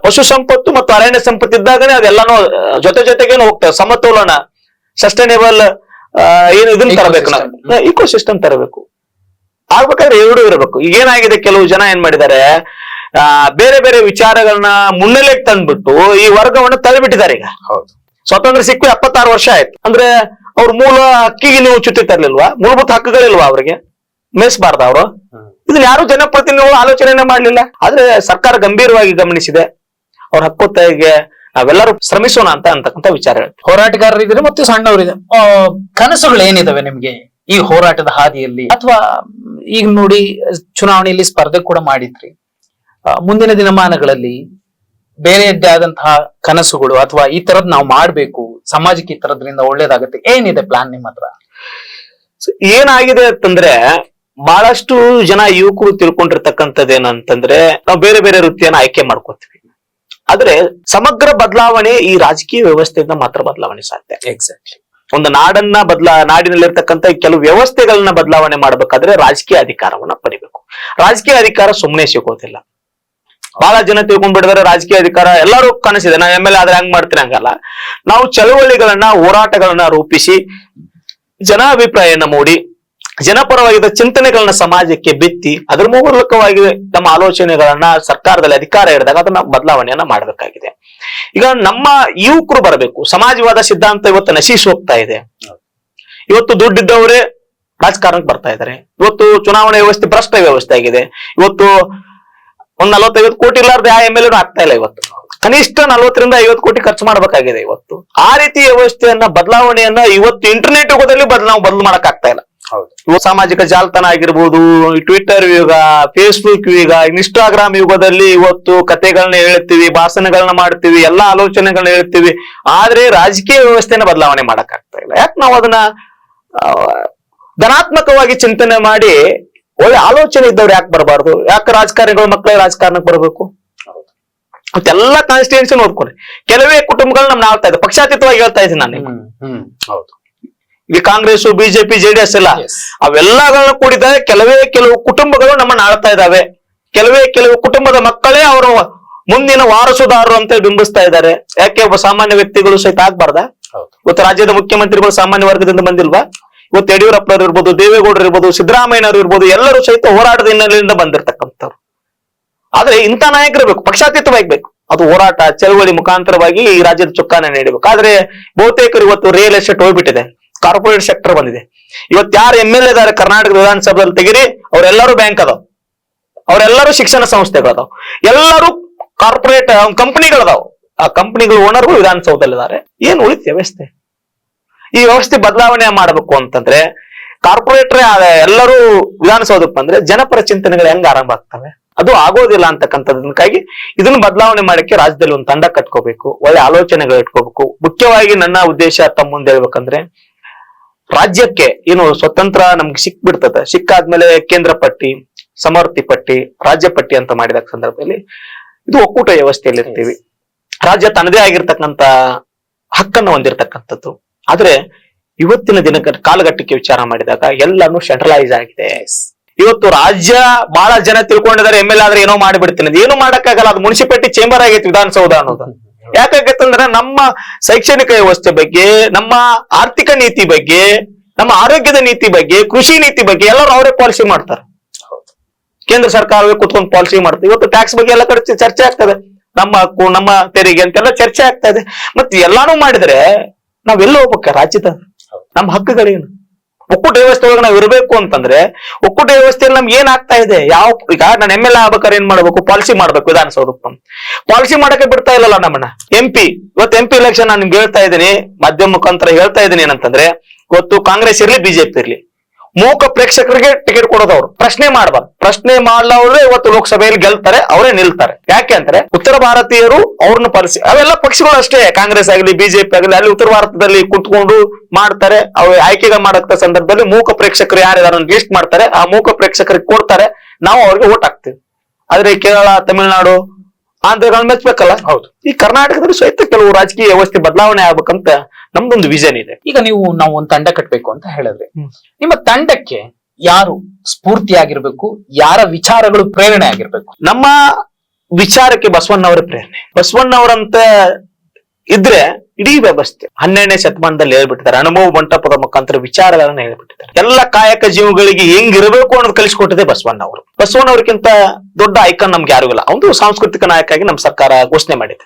ಪಶು ಸಂಪತ್ತು ಮತ್ತು ಅರಣ್ಯ ಸಂಪತ್ತು ಇದ್ದಾಗನೇ ಅದೆಲ್ಲಾನು ಜೊತೆ ಜೊತೆಗೇನು ಹೋಗ್ತವೆ. ಸಮತೋಲನ ಸಸ್ಟೈನೇಬಲ್ ಏನು ಇದನ್ನ ತರಬೇಕು. ನಾವು. ಇಕೋ ಸಿಸ್ಟಮ್ ತರಬೇಕು. ಆಗ್ಬೇಕಾದ್ರೆ ಎರಡು ಇರಬೇಕು. ಈಗ ಏನಾಗಿದೆ ಕೆಲವು ಜನ ಏನ್ ಮಾಡಿದ್ದಾರೆ ಬೇರೆ ಬೇರೆ ವಿಚಾರಗಳನ್ನ ಮುನ್ನೆಲೆಗೆ ತಂದ್ಬಿಟ್ಟು ಈ ವರ್ಗವನ್ನು ತಳ್ಳಿಬಿಟ್ಟಿದ್ದಾರೆ ಈಗ. ಹೌದು. ಸ್ವಾತಂತ್ರ್ಯ ಸಿಕ್ಕು ಎಪ್ಪತ್ತಾರು ವರ್ಷ ಆಯ್ತು. ಅಂದ್ರೆ ಅವ್ರ ಮೂಲ ಹಕ್ಕಿಗೆ ನೀವು ಚುಟ್ಟಿ ತರ್ಲಿಲ್ವಾ? ಮೂಲಭೂತ ಹಕ್ಕುಗಳಿಲ್ವಾ ಅವ್ರಿಗೆ? ಮೇಯಿಸಬಾರ್ದ ಅವರು? ಇದನ್ನ ಯಾರು ಜನಪ್ರತಿನಿಧಿಗಳು ಆಲೋಚನೆ ಮಾಡಲಿಲ್ಲ. ಆದ್ರೆ ಸರ್ಕಾರ ಗಂಭೀರವಾಗಿ ಗಮನಿಸಿದೆ. ಅವ್ರ ಹಕ್ಕೊತ್ತಾಯಿಗೆ ನಾವೆಲ್ಲರೂ ಶ್ರಮಿಸೋಣ ಅಂತ ಅಂತಕ್ಕಂಥ ವಿಚಾರ ಹೇಳ್ತೀವಿ ಹೋರಾಟಗಾರರಿದ್ರೆ ಮತ್ತೆ ಸಣ್ಣವರಿದೆ ಆ, ಕನಸುಗಳು ಏನಿದಾವೆ ನಿಮ್ಗೆ ಈ ಹೋರಾಟದ ಹಾದಿಯಲ್ಲಿ? ಅಥವಾ ಈಗ ನೋಡಿ ಚುನಾವಣೆಯಲ್ಲಿ ಸ್ಪರ್ಧೆ ಕೂಡ ಮಾಡಿದ್ರಿ. ಮುಂದಿನ ದಿನಮಾನಗಳಲ್ಲಿ ಬೇರೆಯದ್ದೇ ಆದಂತಹ ಕನಸುಗಳು ಅಥವಾ ಈ ತರದ್ ನಾವು ಮಾಡ್ಬೇಕು ಸಮಾಜಕ್ಕೆ ಈ ತರದ್ರಿಂದ ಒಳ್ಳೇದಾಗುತ್ತೆ ಏನಿದೆ ಪ್ಲಾನ್ ನಿಮ್ಮ ಹತ್ರ ಏನಾಗಿದೆ ಅಂತಂದ್ರೆ ಬಹಳಷ್ಟು ಜನ ಯುವಕರು ತಿಳ್ಕೊಂಡಿರ್ತಕ್ಕಂಥದ್ದು ಏನಂತಂದ್ರೆ ನಾವು ಬೇರೆ ಬೇರೆ ವೃತ್ತಿಯನ್ನ ಆಯ್ಕೆ ಮಾಡ್ಕೋತೀವಿ. ಆದ್ರೆ ಸಮಗ್ರ ಬದಲಾವಣೆ ಈ ರಾಜಕೀಯ ವ್ಯವಸ್ಥೆಯಿಂದ ಮಾತ್ರ ಬದಲಾವಣೆ ಸಾಧ್ಯ. ಎಕ್ಸಾಕ್ಟ್ಲಿ ಒಂದು ನಾಡನ್ನ ಬದಲಾ ನಾಡಿನಲ್ಲಿರ್ತಕ್ಕಂಥ ಕೆಲವು ವ್ಯವಸ್ಥೆಗಳನ್ನ ಬದಲಾವಣೆ ಮಾಡ್ಬೇಕಾದ್ರೆ ರಾಜಕೀಯ ಅಧಿಕಾರವನ್ನ ಪಡಿಬೇಕು. ರಾಜಕೀಯ ಅಧಿಕಾರ ಸುಮ್ಮನೆ ಸಿಗೋದಿಲ್ಲ. ಬಹಳ ಜನ ತಿಳ್ಕೊಂಡ್ಬಿಡಿದ್ರೆ ರಾಜಕೀಯ ಅಧಿಕಾರ ಎಲ್ಲರೂ ಕನಸಿದೆ ನಾವು ಎಂ ಎಲ್ ಆದ್ರೆ ಹಂಗ್ ಮಾಡ್ತೀನಿ ಹಂಗಲ್ಲ. ನಾವು ಚಳುವಳಿಗಳನ್ನ ಹೋರಾಟಗಳನ್ನ ರೂಪಿಸಿ ಜನಾಭಿಪ್ರಾಯನ ಮೂಡಿ ಜನಪರವಾಗಿದ್ದ ಚಿಂತನೆಗಳನ್ನ ಸಮಾಜಕ್ಕೆ ಬಿತ್ತಿ ಅದ್ರ ಮೂಲಕವಾಗಿ ತಮ್ಮ ಆಲೋಚನೆಗಳನ್ನ ಸರ್ಕಾರದಲ್ಲಿ ಅಧಿಕಾರ ಹಿಡಿದಾಗ ಅದನ್ನ ಬದಲಾವಣೆಯನ್ನ ಮಾಡಬೇಕಾಗಿದೆ. ಈಗ ನಮ್ಮ ಯುವಕರು ಬರಬೇಕು. ಸಮಾಜವಾದ ಸಿದ್ಧಾಂತ ಇವತ್ತು ನಶಿಸಿ ಹೋಗ್ತಾ ಇದೆ. ಇವತ್ತು ದುಡ್ಡಿದ್ದವರೇ ರಾಜಕಾರಣಕ್ಕೆ ಬರ್ತಾ ಇದ್ದಾರೆ. ಇವತ್ತು ಚುನಾವಣೆ ವ್ಯವಸ್ಥೆ, ಭ್ರಷ್ಟ ವ್ಯವಸ್ಥೆ ಆಗಿದೆ. ಇವತ್ತು ಒಂದ್ ನಲವತ್ತೈವತ್ತು ಕೋಟಿ ಇಲ್ಲಾರ್ದೆ ಆ ಎಂ ಎಲ್ ಆಗ್ತಾ ಇಲ್ಲ ಇವತ್ತು. ಕನಿಷ್ಠ ನಲವತ್ತರಿಂದ ಐವತ್ತು ಕೋಟಿ ಖರ್ಚು ಮಾಡಬೇಕಾಗಿದೆ ಇವತ್ತು. ಆ ರೀತಿ ವ್ಯವಸ್ಥೆಯನ್ನ, ಬದಲಾವಣೆಯನ್ನ ಇವತ್ತು ಇಂಟರ್ನೆಟ್ ಯುಗದಲ್ಲಿ ಬದಲು ನಾವು ಬದಲು ಮಾಡಕ್ ಆಗ್ತಾ ಇಲ್ಲ. ಸಾಮಾಜಿಕ ಜಾಲತಾಣ ಆಗಿರ್ಬೋದು ಟ್ವಿಟರ್ ಯುಗ ಫೇಸ್ಬುಕ್ ಯುಗ ಇನ್ಸ್ಟಾಗ್ರಾಮ್ ಯುಗದಲ್ಲಿ ಇವತ್ತು ಕಥೆಗಳನ್ನ ಹೇಳ್ತೀವಿ ಭಾಷಣಗಳನ್ನ ಮಾಡ್ತೀವಿ ಎಲ್ಲಾ ಆಲೋಚನೆಗಳನ್ನ ಹೇಳ್ತೀವಿ. ಆದ್ರೆ ರಾಜಕೀಯ ವ್ಯವಸ್ಥೆನ ಬದಲಾವಣೆ ಮಾಡಕ್ ಆಗ್ತಾ ಇಲ್ಲ. ಯಾಕೆ ನಾವು ಅದನ್ನ ಧನಾತ್ಮಕವಾಗಿ ಚಿಂತನೆ ಮಾಡಿ ಒಳ್ಳೆ ಆಲೋಚನೆ ಇದ್ದವ್ರು ಯಾಕೆ ಬರಬಾರ್ದು? ಯಾಕೆ ರಾಜಕಾರಣಿಗಳು ಮಕ್ಕಳೇ ರಾಜಕಾರಣಕ್ಕೆ ಬರಬೇಕು? ಮತ್ತೆಲ್ಲಾ ಕಾನ್ಸ್ಟಿಟ್ಯೂನ್ಸಿ ನೋಡ್ಕೊಳ್ಳಿ. ಕೆಲವೇ ಕುಟುಂಬಗಳು ನಮ್ನ ಆಳ್ತಾ ಇದೆ ಪಕ್ಷಾತೀತವಾಗಿ ಹೇಳ್ತಾ ಇದ್ದೀನಿ ನಾನು ಹೌದು. ಈ ಕಾಂಗ್ರೆಸ್ ಬಿಜೆಪಿ ಜೆಡಿಎಸ್ ಎಲ್ಲ. ಅವೆಲ್ಲಗಳನ್ನ ಕೂಡಿದಾಗ ಕೆಲವೇ ಕೆಲವು ಕುಟುಂಬಗಳು ನಮ್ಮನ್ನ ಆಳ್ತಾ ಇದ್ದಾವೆ. ಕೆಲವೇ ಕೆಲವು ಕುಟುಂಬದ ಮಕ್ಕಳೇ ಅವರು ಮುಂದಿನ ವಾರಸುದಾರರು ಅಂತ ಬಿಂಬಿಸ್ತಾ ಇದ್ದಾರೆ. ಯಾಕೆ? ಒಬ್ಬ ಸಾಮಾನ್ಯ ವ್ಯಕ್ತಿಗಳು ಸಹಿತ ಆಗ್ಬಾರ್ದ? ಇವತ್ತು ರಾಜ್ಯದ ಮುಖ್ಯಮಂತ್ರಿಗಳು ಸಾಮಾನ್ಯ ವರ್ಗದಿಂದ ಬಂದಿಲ್ವಾ? ಇವತ್ತು ಯಡಿಯೂರಪ್ಪನವರು ಇರ್ಬೋದು ದೇವೇಗೌಡರು ಇರ್ಬೋದು ಸಿದ್ದರಾಮಯ್ಯನವರು ಇರ್ಬೋದು ಎಲ್ಲರೂ ಸಹಿತ ಹೋರಾಟದ ಹಿನ್ನೆಲೆಯಿಂದ ಬಂದಿರತಕ್ಕಂಥವ್ರು. ಆದ್ರೆ ಇಂಥ ನಾಯಕರು ಬೇಕು ಪಕ್ಷಾತೀತವಾಗಿ ಬೇಕು. ಅದು ಹೋರಾಟ ಚಳವಳಿ ಮುಖಾಂತರವಾಗಿ ಈ ರಾಜ್ಯದ ಚುಕ್ಕಾನ ನೀಡಬೇಕು. ಆದ್ರೆ ಬಹುತೇಕರು ಇವತ್ತು ರಿಯಲ್ ಎಸ್ಟೇಟ್ ಹೋಗ್ಬಿಟ್ಟಿದೆ. ಕಾರ್ಪೊರೇಟ್ ಸೆಕ್ಟರ್ ಬಂದಿದೆ ಇವತ್ತು ಯಾರು ಎಂ ಎಲ್ ಇದಾರೆ ಕರ್ನಾಟಕ ವಿಧಾನಸಭೆಯಲ್ಲಿ ತೆಗಿರಿ, ಅವರೆಲ್ಲರೂ ಬ್ಯಾಂಕ್ ಅದಾವ. ಅವರೆಲ್ಲರೂ ಶಿಕ್ಷಣ ಸಂಸ್ಥೆಗಳದಾವ್. ಎಲ್ಲರೂ ಕಾರ್ಪೊರೇಟ್ ಕಂಪನಿಗಳದಾವ್ ಆ ಕಂಪನಿಗಳ ಓನರ್ಗಳು ವಿಧಾನಸೌಧದಲ್ಲಿದ್ದಾರೆ. ಏನ್ ಉಳಿತ ವ್ಯವಸ್ಥೆ? ಈ ವ್ಯವಸ್ಥೆ ಬದಲಾವಣೆ ಮಾಡಬೇಕು ಅಂತಂದ್ರೆ ಕಾರ್ಪೊರೇಟ್ರೇ ಎಲ್ಲರೂ ವಿಧಾನಸೌಧಕ್ಕೆ ಬಂದ್ರೆ ಜನಪರ ಚಿಂತನೆಗಳು ಹೆಂಗ್ ಆರಂಭ ಆಗ್ತವೆ? ಅದು ಆಗೋದಿಲ್ಲ ಅಂತಕ್ಕಂಥದ್ದಕ್ಕಾಗಿ ಇದನ್ನು ಬದಲಾವಣೆ ಮಾಡಕ್ಕೆ ರಾಜ್ಯದಲ್ಲಿ ಒಂದು ತಂಡ ಕಟ್ಕೋಬೇಕು. ಒಳ್ಳೆ ಆಲೋಚನೆಗಳು ಇಟ್ಕೋಬೇಕು. ಮುಖ್ಯವಾಗಿ ನನ್ನ ಉದ್ದೇಶ ತಮ್ಮ ಮುಂದೆ ಹೇಳ್ಬೇಕಂದ್ರೆ ರಾಜ್ಯಕ್ಕೆ ಏನು ಸ್ವತಂತ್ರ ನಮ್ಗೆ ಸಿಕ್ಬಿಡ್ತದೆ. ಸಿಕ್ಕಾದ್ಮೇಲೆ ಕೇಂದ್ರ ಪಟ್ಟಿ ಸಮರ್ಥಿ ಪಟ್ಟಿ ರಾಜ್ಯ ಪಟ್ಟಿ ಅಂತ ಮಾಡಿದ ಸಂದರ್ಭದಲ್ಲಿ ಇದು ಒಕ್ಕೂಟ ವ್ಯವಸ್ಥೆಯಲ್ಲಿ ಇರ್ತೀವಿ ರಾಜ್ಯ ತನ್ನದೇ ಆಗಿರ್ತಕ್ಕಂತ ಹಕ್ಕನ್ನು ಹೊಂದಿರತಕ್ಕಂಥದ್ದು. ಆದ್ರೆ ಇವತ್ತಿನ ದಿನ ಕಾಲಘಟ್ಟಕ್ಕೆ ವಿಚಾರ ಮಾಡಿದಾಗ ಎಲ್ಲಾನು ಸೆಂಟ್ರಲೈಸ್ ಆಗಿದೆ. ಇವತ್ತು ರಾಜ್ಯ ಬಹಳ ಜನ ತಿಳ್ಕೊಂಡಿದ್ದಾರೆ ಎಂ ಎಲ್ ಆದ್ರೆ ಏನೋ ಮಾಡಿಬಿಡ್ತೀನಿ ಏನು ಮಾಡಕ್ಕಾಗಲ್ಲ ಅದು ಮುನ್ಸಿಪಾಲಿಟಿ ಚೇಂಬರ್ ಆಗೈತೆ ವಿಧಾನಸೌಧ ಅನ್ನೋದು. ಯಾಕಾಗತ್ತಂದ್ರೆ ನಮ್ಮ ಶೈಕ್ಷಣಿಕ ವ್ಯವಸ್ಥೆ ಬಗ್ಗೆ ನಮ್ಮ ಆರ್ಥಿಕ ನೀತಿ ಬಗ್ಗೆ ನಮ್ಮ ಆರೋಗ್ಯದ ನೀತಿ ಬಗ್ಗೆ ಕೃಷಿ ನೀತಿ ಬಗ್ಗೆ ಎಲ್ಲರೂ ಅವರೇ ಪಾಲಿಸಿ ಮಾಡ್ತಾರೆ. ಕೇಂದ್ರ ಸರ್ಕಾರವೇ ಕುತ್ಕೊಂಡು ಪಾಲಿಸಿ ಮಾಡ್ತಾರೆ ಇವತ್ತು ಟ್ಯಾಕ್ಸ್ ಬಗ್ಗೆ ಎಲ್ಲ ಕಡೆ ಚರ್ಚೆ ಆಗ್ತದೆ. ನಮ್ಮ ಹಕ್ಕು ನಮ್ಮ ತೆರಿಗೆ ಅಂತೆಲ್ಲ ಚರ್ಚೆ ಆಗ್ತಾ ಇದೆ ಮತ್ತೆ ಎಲ್ಲಾನು ಮಾಡಿದ್ರೆ ನಾವೆಲ್ಲ ಹೋಗ್ಬೇಕ ರಾಜ್ಯದ ನಮ್ಮ ಹಕ್ಕುಗಳೇನು? ಒಕ್ಕೂಟ ವ್ಯವಸ್ಥೆ ಒಳಗೆ ನಾವು ಇರಬೇಕು ಅಂತಂದ್ರೆ ಒಕ್ಕೂಟ ವ್ಯವಸ್ಥೆಯಲ್ಲಿ ನಮ್ಗೆ ಏನ್ ಆಗ್ತಾ ಇದೆ? ಯಾವ ಈಗ ನಾನು ಎಂ ಎಲ್ ಆಗ್ಬೇಕಾದ್ರೆ ಏನ್ ಮಾಡ್ಬೇಕು? ಪಾಲಿಸಿ ಮಾಡ್ಬೇಕು ವಿಧಾನಸೌಧಕ್ಕೆ. ಪಾಲಿಸಿ ಮಾಡಕ್ಕೆ ಬಿಡ್ತಾ ಇಲ್ಲಲ್ಲ ನಮ್ಮನ್ನ. ಎಂ ಪಿ ಇವತ್ತು ಎಂ ಪಿ ಎಲೆಕ್ಷನ್ ನಾನು ನಿಮ್ಗೆ ಹೇಳ್ತಾ ಇದ್ದೀನಿ, ಮಾಧ್ಯಮ ಮುಖಾಂತರ ಹೇಳ್ತಾ ಇದ್ದೀನಿ ಏನಂತಂದ್ರೆ, ಇವತ್ತು ಕಾಂಗ್ರೆಸ್ ಇರ್ಲಿ ಬಿಜೆಪಿ ಇರ್ಲಿ. ಮೂಕ ಪ್ರೇಕ್ಷಕರಿಗೆ ಟಿಕೆಟ್ ಕೊಡೋದವ್ರು ಪ್ರಶ್ನೆ ಮಾಡಬಾರ್ದು. ಪ್ರಶ್ನೆ ಮಾಡ್ಲವ್ರೆ ಇವತ್ತು ಲೋಕಸಭೆಯಲ್ಲಿ ಗೆಲ್ತಾರೆ, ಅವರೇ ನಿಲ್ತಾರೆ. ಯಾಕೆ ಅಂದ್ರೆ ಉತ್ತರ ಭಾರತೀಯರು ಅವ್ರನ್ನ ಪರಿಸಿ ಅವೆಲ್ಲ ಪಕ್ಷಗಳು ಅಷ್ಟೇ. ಕಾಂಗ್ರೆಸ್ ಆಗಲಿ, ಬಿಜೆಪಿ ಆಗಲಿ, ಅಲ್ಲಿ ಉತ್ತರ ಭಾರತದಲ್ಲಿ ಕುತ್ಕೊಂಡು ಮಾಡ್ತಾರೆ. ಅವ್ರ ಆಯ್ಕೆಗಳು ಮಾಡಕ್ಕ ಸಂದರ್ಭದಲ್ಲಿ ಮೂಕ ಪ್ರೇಕ್ಷಕರು ಯಾರು ಲಿಸ್ಟ್ ಮಾಡ್ತಾರೆ. ಆ ಮೂಕ ಪ್ರೇಕ್ಷಕರಿಗೆ ಕೊಡ್ತಾರೆ. ನಾವು ಅವ್ರಿಗೆ ಓಟ್ ಹಾಕ್ತೀವಿ. ಆದ್ರೆ ಕೇರಳ, ತಮಿಳುನಾಡು ಆಂಧ್ರಗಳನ್ನ ಮೆಚ್ಚಬೇಕಲ್ಲ ಹೌದು. ಈ ಕರ್ನಾಟಕದಲ್ಲಿ ಸಹಿತ ಕೆಲವು ರಾಜಕೀಯ ವ್ಯವಸ್ಥೆ ಬದಲಾವಣೆ ಆಗ್ಬೇಕಂತ ನಮ್ದೊಂದು ವಿಷನ್ ಇದೆ. ಈಗ ನೀವು ನಾವು ಒಂದು ತಂಡ ಕಟ್ಬೇಕು ಅಂತ ಹೇಳಿದ್ರೆ. ನಿಮ್ಮ ತಂಡಕ್ಕೆ ಯಾರು ಸ್ಫೂರ್ತಿಯಾಗಿರ್ಬೇಕು? ಯಾರ ವಿಚಾರಗಳು ಪ್ರೇರಣೆ ಆಗಿರ್ಬೇಕು? ನಮ್ಮ ವಿಚಾರಕ್ಕೆ ಬಸವಣ್ಣವರ ಪ್ರೇರಣೆ. ಬಸವಣ್ಣವರಂತ ಇದ್ರೆ ಇಡೀ ವ್ಯವಸ್ಥೆ. ಹನ್ನೆರಡನೇ ಶತಮಾನದಲ್ಲಿ ಹೇಳ್ಬಿಟ್ಟಿದ್ದಾರೆ. ಅನುಭವ ಮಂಟಪದ ಮುಖಾಂತರ ವಿಚಾರಗಳನ್ನ ಹೇಳ್ಬಿಟ್ಟಿದ್ದಾರೆ. ಎಲ್ಲ ಕಾಯಕ ಜೀವಗಳಿಗೆ ಹೆಂಗಿರಬೇಕು ಅನ್ನೋದು ಕಲಿಸ್ಕೊಟ್ಟಿದೆ ಬಸವಣ್ಣ ಅವ್ರಿಗಿಂತ ದೊಡ್ಡ ಐಕಾನ್ ನಮ್ಗೆ ಯಾರು ಇಲ್ಲ. ಒಂದು ಸಾಂಸ್ಕೃತಿಕ ನಾಯಕ ಆಗಿ ನಮ್ಮ ಸರ್ಕಾರ ಘೋಷಣೆ ಮಾಡಿದೆ.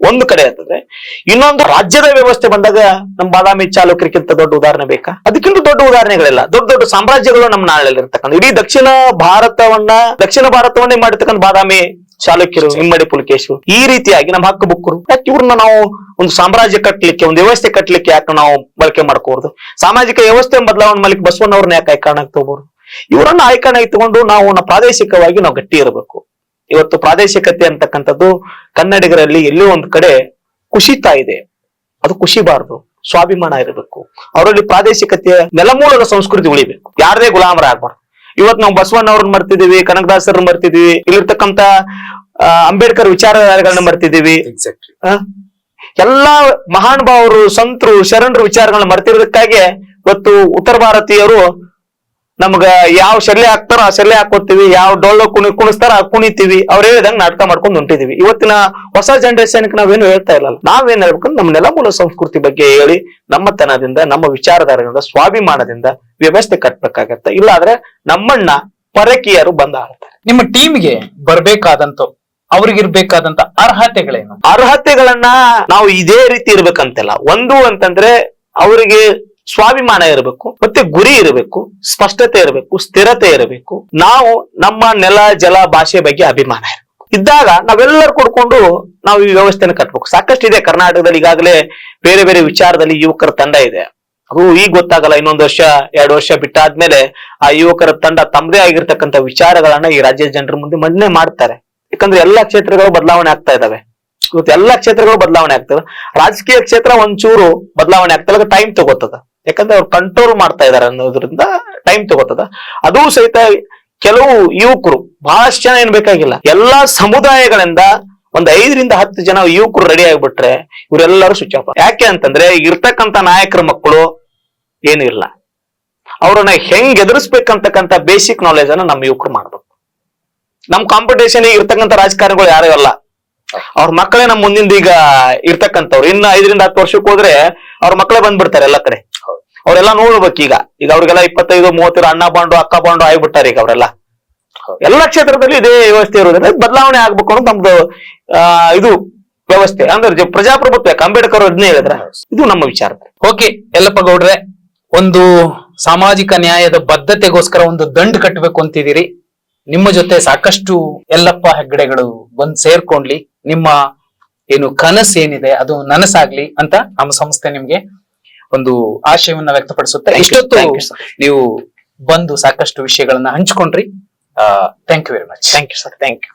ಒಂದು ಕಡೆ ಅಂತಂದ್ರೆ, ಇನ್ನೊಂದು ರಾಜ್ಯದ ವ್ಯವಸ್ಥೆ ಬಂದಾಗ ನಮ್ಮ ಬಾದಾಮಿ ಚಾಲುಕ್ಯರಿಗಿಂತ ದೊಡ್ಡ ಉದಾಹರಣೆ ಬೇಕಾ? ಅದಕ್ಕಿಂತ ದೊಡ್ಡ ಉದಾಹರಣೆಗಳಿಲ್ಲ. ದೊಡ್ಡ ದೊಡ್ಡ ಸಾಮ್ರಾಜ್ಯಗಳು ನಮ್ಮ ನಾಳಲ್ಲಿ ಇರ್ತಕ್ಕಂಥ ಇಡೀ ದಕ್ಷಿಣ ಭಾರತವನ್ನ ದಕ್ಷಿಣ ಭಾರತವನ್ನೇ ಮಾಡಿರ್ತಕ್ಕಂಥ ಬಾದಾಮಿ ಚಾಲುಕ್ಯರು ಇಮ್ಮಡಿ ಪುಲಕೇಶು. ಈ ರೀತಿಯಾಗಿ ನಮ್ಮ ಹಕ್ಕು ಬುಕ್ಕರು. ಯಾಕೆ ಇವ್ರನ್ನ ನಾವು ಒಂದು ಸಾಮ್ರಾಜ್ಯ ಕಟ್ಟಲಿಕ್ಕೆ ಒಂದು ವ್ಯವಸ್ಥೆ ಕಟ್ಟಲಿಕ್ಕೆ ಯಾಕೆ ನಾವು ಬಳಕೆ ಮಾಡ್ಕೋಬಾರ್ದು ಸಾಮಾಜಿಕ ವ್ಯವಸ್ಥೆ ಬದಲಾವಣೆ ಬಸವಣ್ಣ ಬಸವಣ್ಣವ್ರನ್ನ ಯಾಕೆ ಐಕಾಣ ಆಗಿ ತಗೋಬಹುದು ಇವರನ್ನ ಐಕಾಣ ಆಗಿ ತಗೊಂಡು ನಾವು ಪ್ರಾದೇಶಿಕವಾಗಿ ನಾವು ಗಟ್ಟಿ ಇರಬೇಕು. ಇವತ್ತು ಪ್ರಾದೇಶಿಕತೆ ಅಂತಕ್ಕಂಥದ್ದು ಕನ್ನಡಿಗರಲ್ಲಿ ಎಲ್ಲೋ ಒಂದು ಕಡೆ ಕುಸಿತಾ ಇದೆ. ಅದು ಕುಸಿಬಾರದು ಸ್ವಾಭಿಮಾನ ಇರಬೇಕು. ಅವರಲ್ಲಿ ಪ್ರಾದೇಶಿಕತೆಯ ನೆಲಮೂಲದ ಸಂಸ್ಕೃತಿ ಉಳಿಬೇಕು. ಯಾರದೇ ಗುಲಾಮರಾಗಬಾರ್ದು. ಇವತ್ತು ನಾವು ಬಸವಣ್ಣವ್ರನ್ನ ಮರ್ತಿದೀವಿ ಕನಕದಾಸರನ್ನ ಮರ್ತಿದೀವಿ ಇಲ್ಲಿರ್ತಕ್ಕಂತ ಅಂಬೇಡ್ಕರ್ ವಿಚಾರಗಳನ್ನ ಮರ್ತಿದೀವಿ? ಎಲ್ಲಾ ಮಹಾನುಭಾವರು ಸಂತರು ಶರಣರು ವಿಚಾರಗಳನ್ನ ಮರ್ತಿರೋದಕ್ಕಾಗಿ ಇವತ್ತು ಉತ್ತರ ಭಾರತೀಯರು ನಮ್ಗ ಯಾವ ಶಲ್ಯ ಹಾಕ್ತಾರೋ ಆ ಶಲ್ಯ ಹಾಕೋತೀವಿ ಯಾವ ಡೊಳ್ಳು ಕುಣಿ ಕುಣಿಸ್ತಾರ ಆ ಕುಣಿತೀವಿ ಅವ್ರು ಹೇಳಿದಂಗ ನಾಟಕ ಮಾಡ್ಕೊಂಡು ಹೊಂಟಿದೀವಿ ಇವತ್ತಿನ ಹೊಸ ಜನರೇಷನ್ ನಾವೇನು ಹೇಳ್ತಾ ಇಲ್ಲ ನಾವೇನ್ ಹೇಳ್ಬೇಕಂದ್ರೆ ನಮ್ಮ ನೆಲಮೂಲ ಸಂಸ್ಕೃತಿ ಬಗ್ಗೆ ಹೇಳಿ ನಮ್ಮತನದಿಂದ ನಮ್ಮ ವಿಚಾರಧಾರೆಯಿಂದ ಸ್ವಾಭಿಮಾನದಿಂದ ವ್ಯವಸ್ಥೆ ಕಟ್ಬೇಕಾಗತ್ತೆ. ಇಲ್ಲಾದ್ರೆ ನಮ್ಮಣ್ಣ ಪರಕೀಯರು ಬಂದ ಆಡ್ತಾರೆ ನಿಮ್ಮ ಟೀಮ್ಗೆ ಬರ್ಬೇಕಾದಂತ ಅವ್ರಿಗಿರ್ಬೇಕಾದಂತ ಅರ್ಹತೆಗಳೇನು? ಅರ್ಹತೆಗಳನ್ನ ನಾವು ಇದೇ ರೀತಿ ಇರ್ಬೇಕಂತಲ್ಲ. ಒಂದು ಅಂತಂದ್ರೆ ಅವರಿಗೆ ಸ್ವಾಭಿಮಾನ ಇರಬೇಕು, ಮತ್ತೆ ಗುರಿ ಇರಬೇಕು, ಸ್ಪಷ್ಟತೆ ಇರಬೇಕು, ಸ್ಥಿರತೆ ಇರಬೇಕು. ನಾವು ನಮ್ಮ ನೆಲ, ಜಲ, ಭಾಷೆ ಬಗ್ಗೆ ಅಭಿಮಾನ ಇರಬೇಕು. ಇದ್ದಾಗ ನಾವೆಲ್ಲರೂ ಕೊಡ್ಕೊಂಡು ನಾವು ಈ ವ್ಯವಸ್ಥೆನ ಕಟ್ಬೇಕು. ಸಾಕಷ್ಟು ಇದೆ. ಕರ್ನಾಟಕದಲ್ಲಿ ಈಗಾಗಲೇ ಬೇರೆ ಬೇರೆ ವಿಚಾರದಲ್ಲಿ ಯುವಕರ ತಂಡ ಇದೆ. ಅದು ಈಗ ಗೊತ್ತಾಗಲ್ಲ, ಇನ್ನೊಂದು ವರ್ಷ, ಎರಡು ವರ್ಷ ಬಿಟ್ಟಾದ್ಮೇಲೆ ಆ ಯುವಕರ ತಂಡ ತಮ್ಮದೇ ಆಗಿರ್ತಕ್ಕಂಥ ವಿಚಾರಗಳನ್ನ ಈ ರಾಜ್ಯದ ಜನರ ಮುಂದೆ ಮಂಡನೆ ಮಾಡ್ತಾರೆ. ಯಾಕಂದ್ರೆ ಎಲ್ಲಾ ಕ್ಷೇತ್ರಗಳು ಬದಲಾವಣೆ ಆಗ್ತಾ ಇದಾವೆ ಇವತ್ತು ಎಲ್ಲಾ ಕ್ಷೇತ್ರಗಳು ಬದಲಾವಣೆ ಆಗ್ತವೆ. ರಾಜಕೀಯ ಕ್ಷೇತ್ರ ಒಂಚೂರು ಬದಲಾವಣೆ ಆಗ್ತಾ ಟೈಮ್ ತಗೋತದ. ಯಾಕಂದ್ರೆ ಅವ್ರು ಕಂಟ್ರೋಲ್ ಮಾಡ್ತಾ ಇದಾರೆ ಅನ್ನೋದ್ರಿಂದ ಟೈಮ್ ತಗೋತದ. ಅದು ಸಹಿತ ಕೆಲವು ಯುವಕರು, ಬಹಳಷ್ಟು ಜನ ಏನ್ ಬೇಕಾಗಿಲ್ಲ. ಎಲ್ಲಾ ಸಮುದಾಯಗಳಿಂದ ಒಂದ್ ಐದರಿಂದ ಹತ್ತು ಜನ ಯುವಕರು ರೆಡಿ ಆಗ್ಬಿಟ್ರೆ ಇವರೆಲ್ಲರೂ ಸ್ವಿಚ್ ಆಫ್ ಯಾಕೆ ಅಂತಂದ್ರೆ ಇರ್ತಕ್ಕಂತ ನಾಯಕರ ಮಕ್ಕಳು ಏನು ಇಲ್ಲ. ಅವ್ರನ್ನ ಹೆಂಗ್ ಎದುರಿಸ್ಬೇಕಂತಕ್ಕಂತ ಬೇಸಿಕ್ ನಾಲೆಜ್ ಅನ್ನ ನಮ್ಮ ಯುವಕರು ಮಾಡ್ಬೇಕು. ನಮ್ ಕಾಂಪಿಟೇಷನ್ ಈಗ ಇರ್ತಕ್ಕಂಥ ರಾಜಕಾರಣಿಗಳು ಯಾರು ಅಲ್ಲ ಅವ್ರ ಮಕ್ಕಳೇ ನಮ್ ಮುಂದಿಂದ ಈಗ ಇರ್ತಕ್ಕಂಥವ್ರು. ಇನ್ನ ಐದರಿಂದ ಹತ್ತು ವರ್ಷಕ್ಕೆ ಹೋದ್ರೆ ಅವ್ರ ಮಕ್ಕಳೇ ಬಂದ್ಬಿಡ್ತಾರೆ ಎಲ್ಲ ಕಡೆ. ಅವರೆಲ್ಲ ನೋಡ್ಬೇಕು ಈಗ. ಈಗ ಅವ್ರಿಗೆಲ್ಲ ಇಪ್ಪತ್ತೈದು ಮೂವತ್ತರ ಅಣ್ಣ ಬಾಂಡು ಅಕ್ಕ ಬಾಂಡು ಆಗ್ಬಿಟ್ಟಾರೆ ಈಗ ಅವರೆಲ್ಲ. ಎಲ್ಲ ಕ್ಷೇತ್ರದಲ್ಲಿ ಇದೇ ವ್ಯವಸ್ಥೆ ಇರೋದ್ರಿಂದ ಬದಲಾವಣೆ ಆಗ್ಬೇಕು ಅನ್ನೋದು ನಮ್ದು ಇದು ವ್ಯವಸ್ಥೆ. ಅಂದ್ರೆ ಪ್ರಜಾಪ್ರಭುತ್ವ ಅಂಬೇಡ್ಕರ್ ಅದನ್ನೇ ಹೇಳಿದ್ರ ಇದು ನಮ್ಮ ವಿಚಾರ. ಓಕೆ ಎಲ್ಲಪ್ಪ ಗೌಡ್ರೆ ಒಂದು ಸಾಮಾಜಿಕ ನ್ಯಾಯದ ಬದ್ಧತೆಗೋಸ್ಕರ ಒಂದು ದಂಡ್ ಕಟ್ಟಬೇಕು ಅಂತಿದ್ದೀರಿ. ನಿಮ್ಮ ಜೊತೆ ಸಾಕಷ್ಟು ಎಲ್ಲಪ್ಪ ಹೆಗ್ಗಡೆಗಳು ಬಂದ್ ಸೇರ್ಕೊಂಡ್ಲಿ ನಿಮ್ಮ ಏನು ಕನಸು ಏನಿದೆ ಅದು ನನಸಾಗ್ಲಿ ಅಂತ ನಮ್ಮ ಸಂಸ್ಥೆ ನಿಮ್ಗೆ ಒಂದು ಆಶಯವನ್ನ ವ್ಯಕ್ತಪಡಿಸುತ್ತೆ. ಇಷ್ಟೊತ್ತು. ನೀವು ಬಂದು ಸಾಕಷ್ಟು ವಿಷಯಗಳನ್ನ ಹಂಚ್ಕೊಂಡ್ರಿ. Thank you very much thank you sir thank you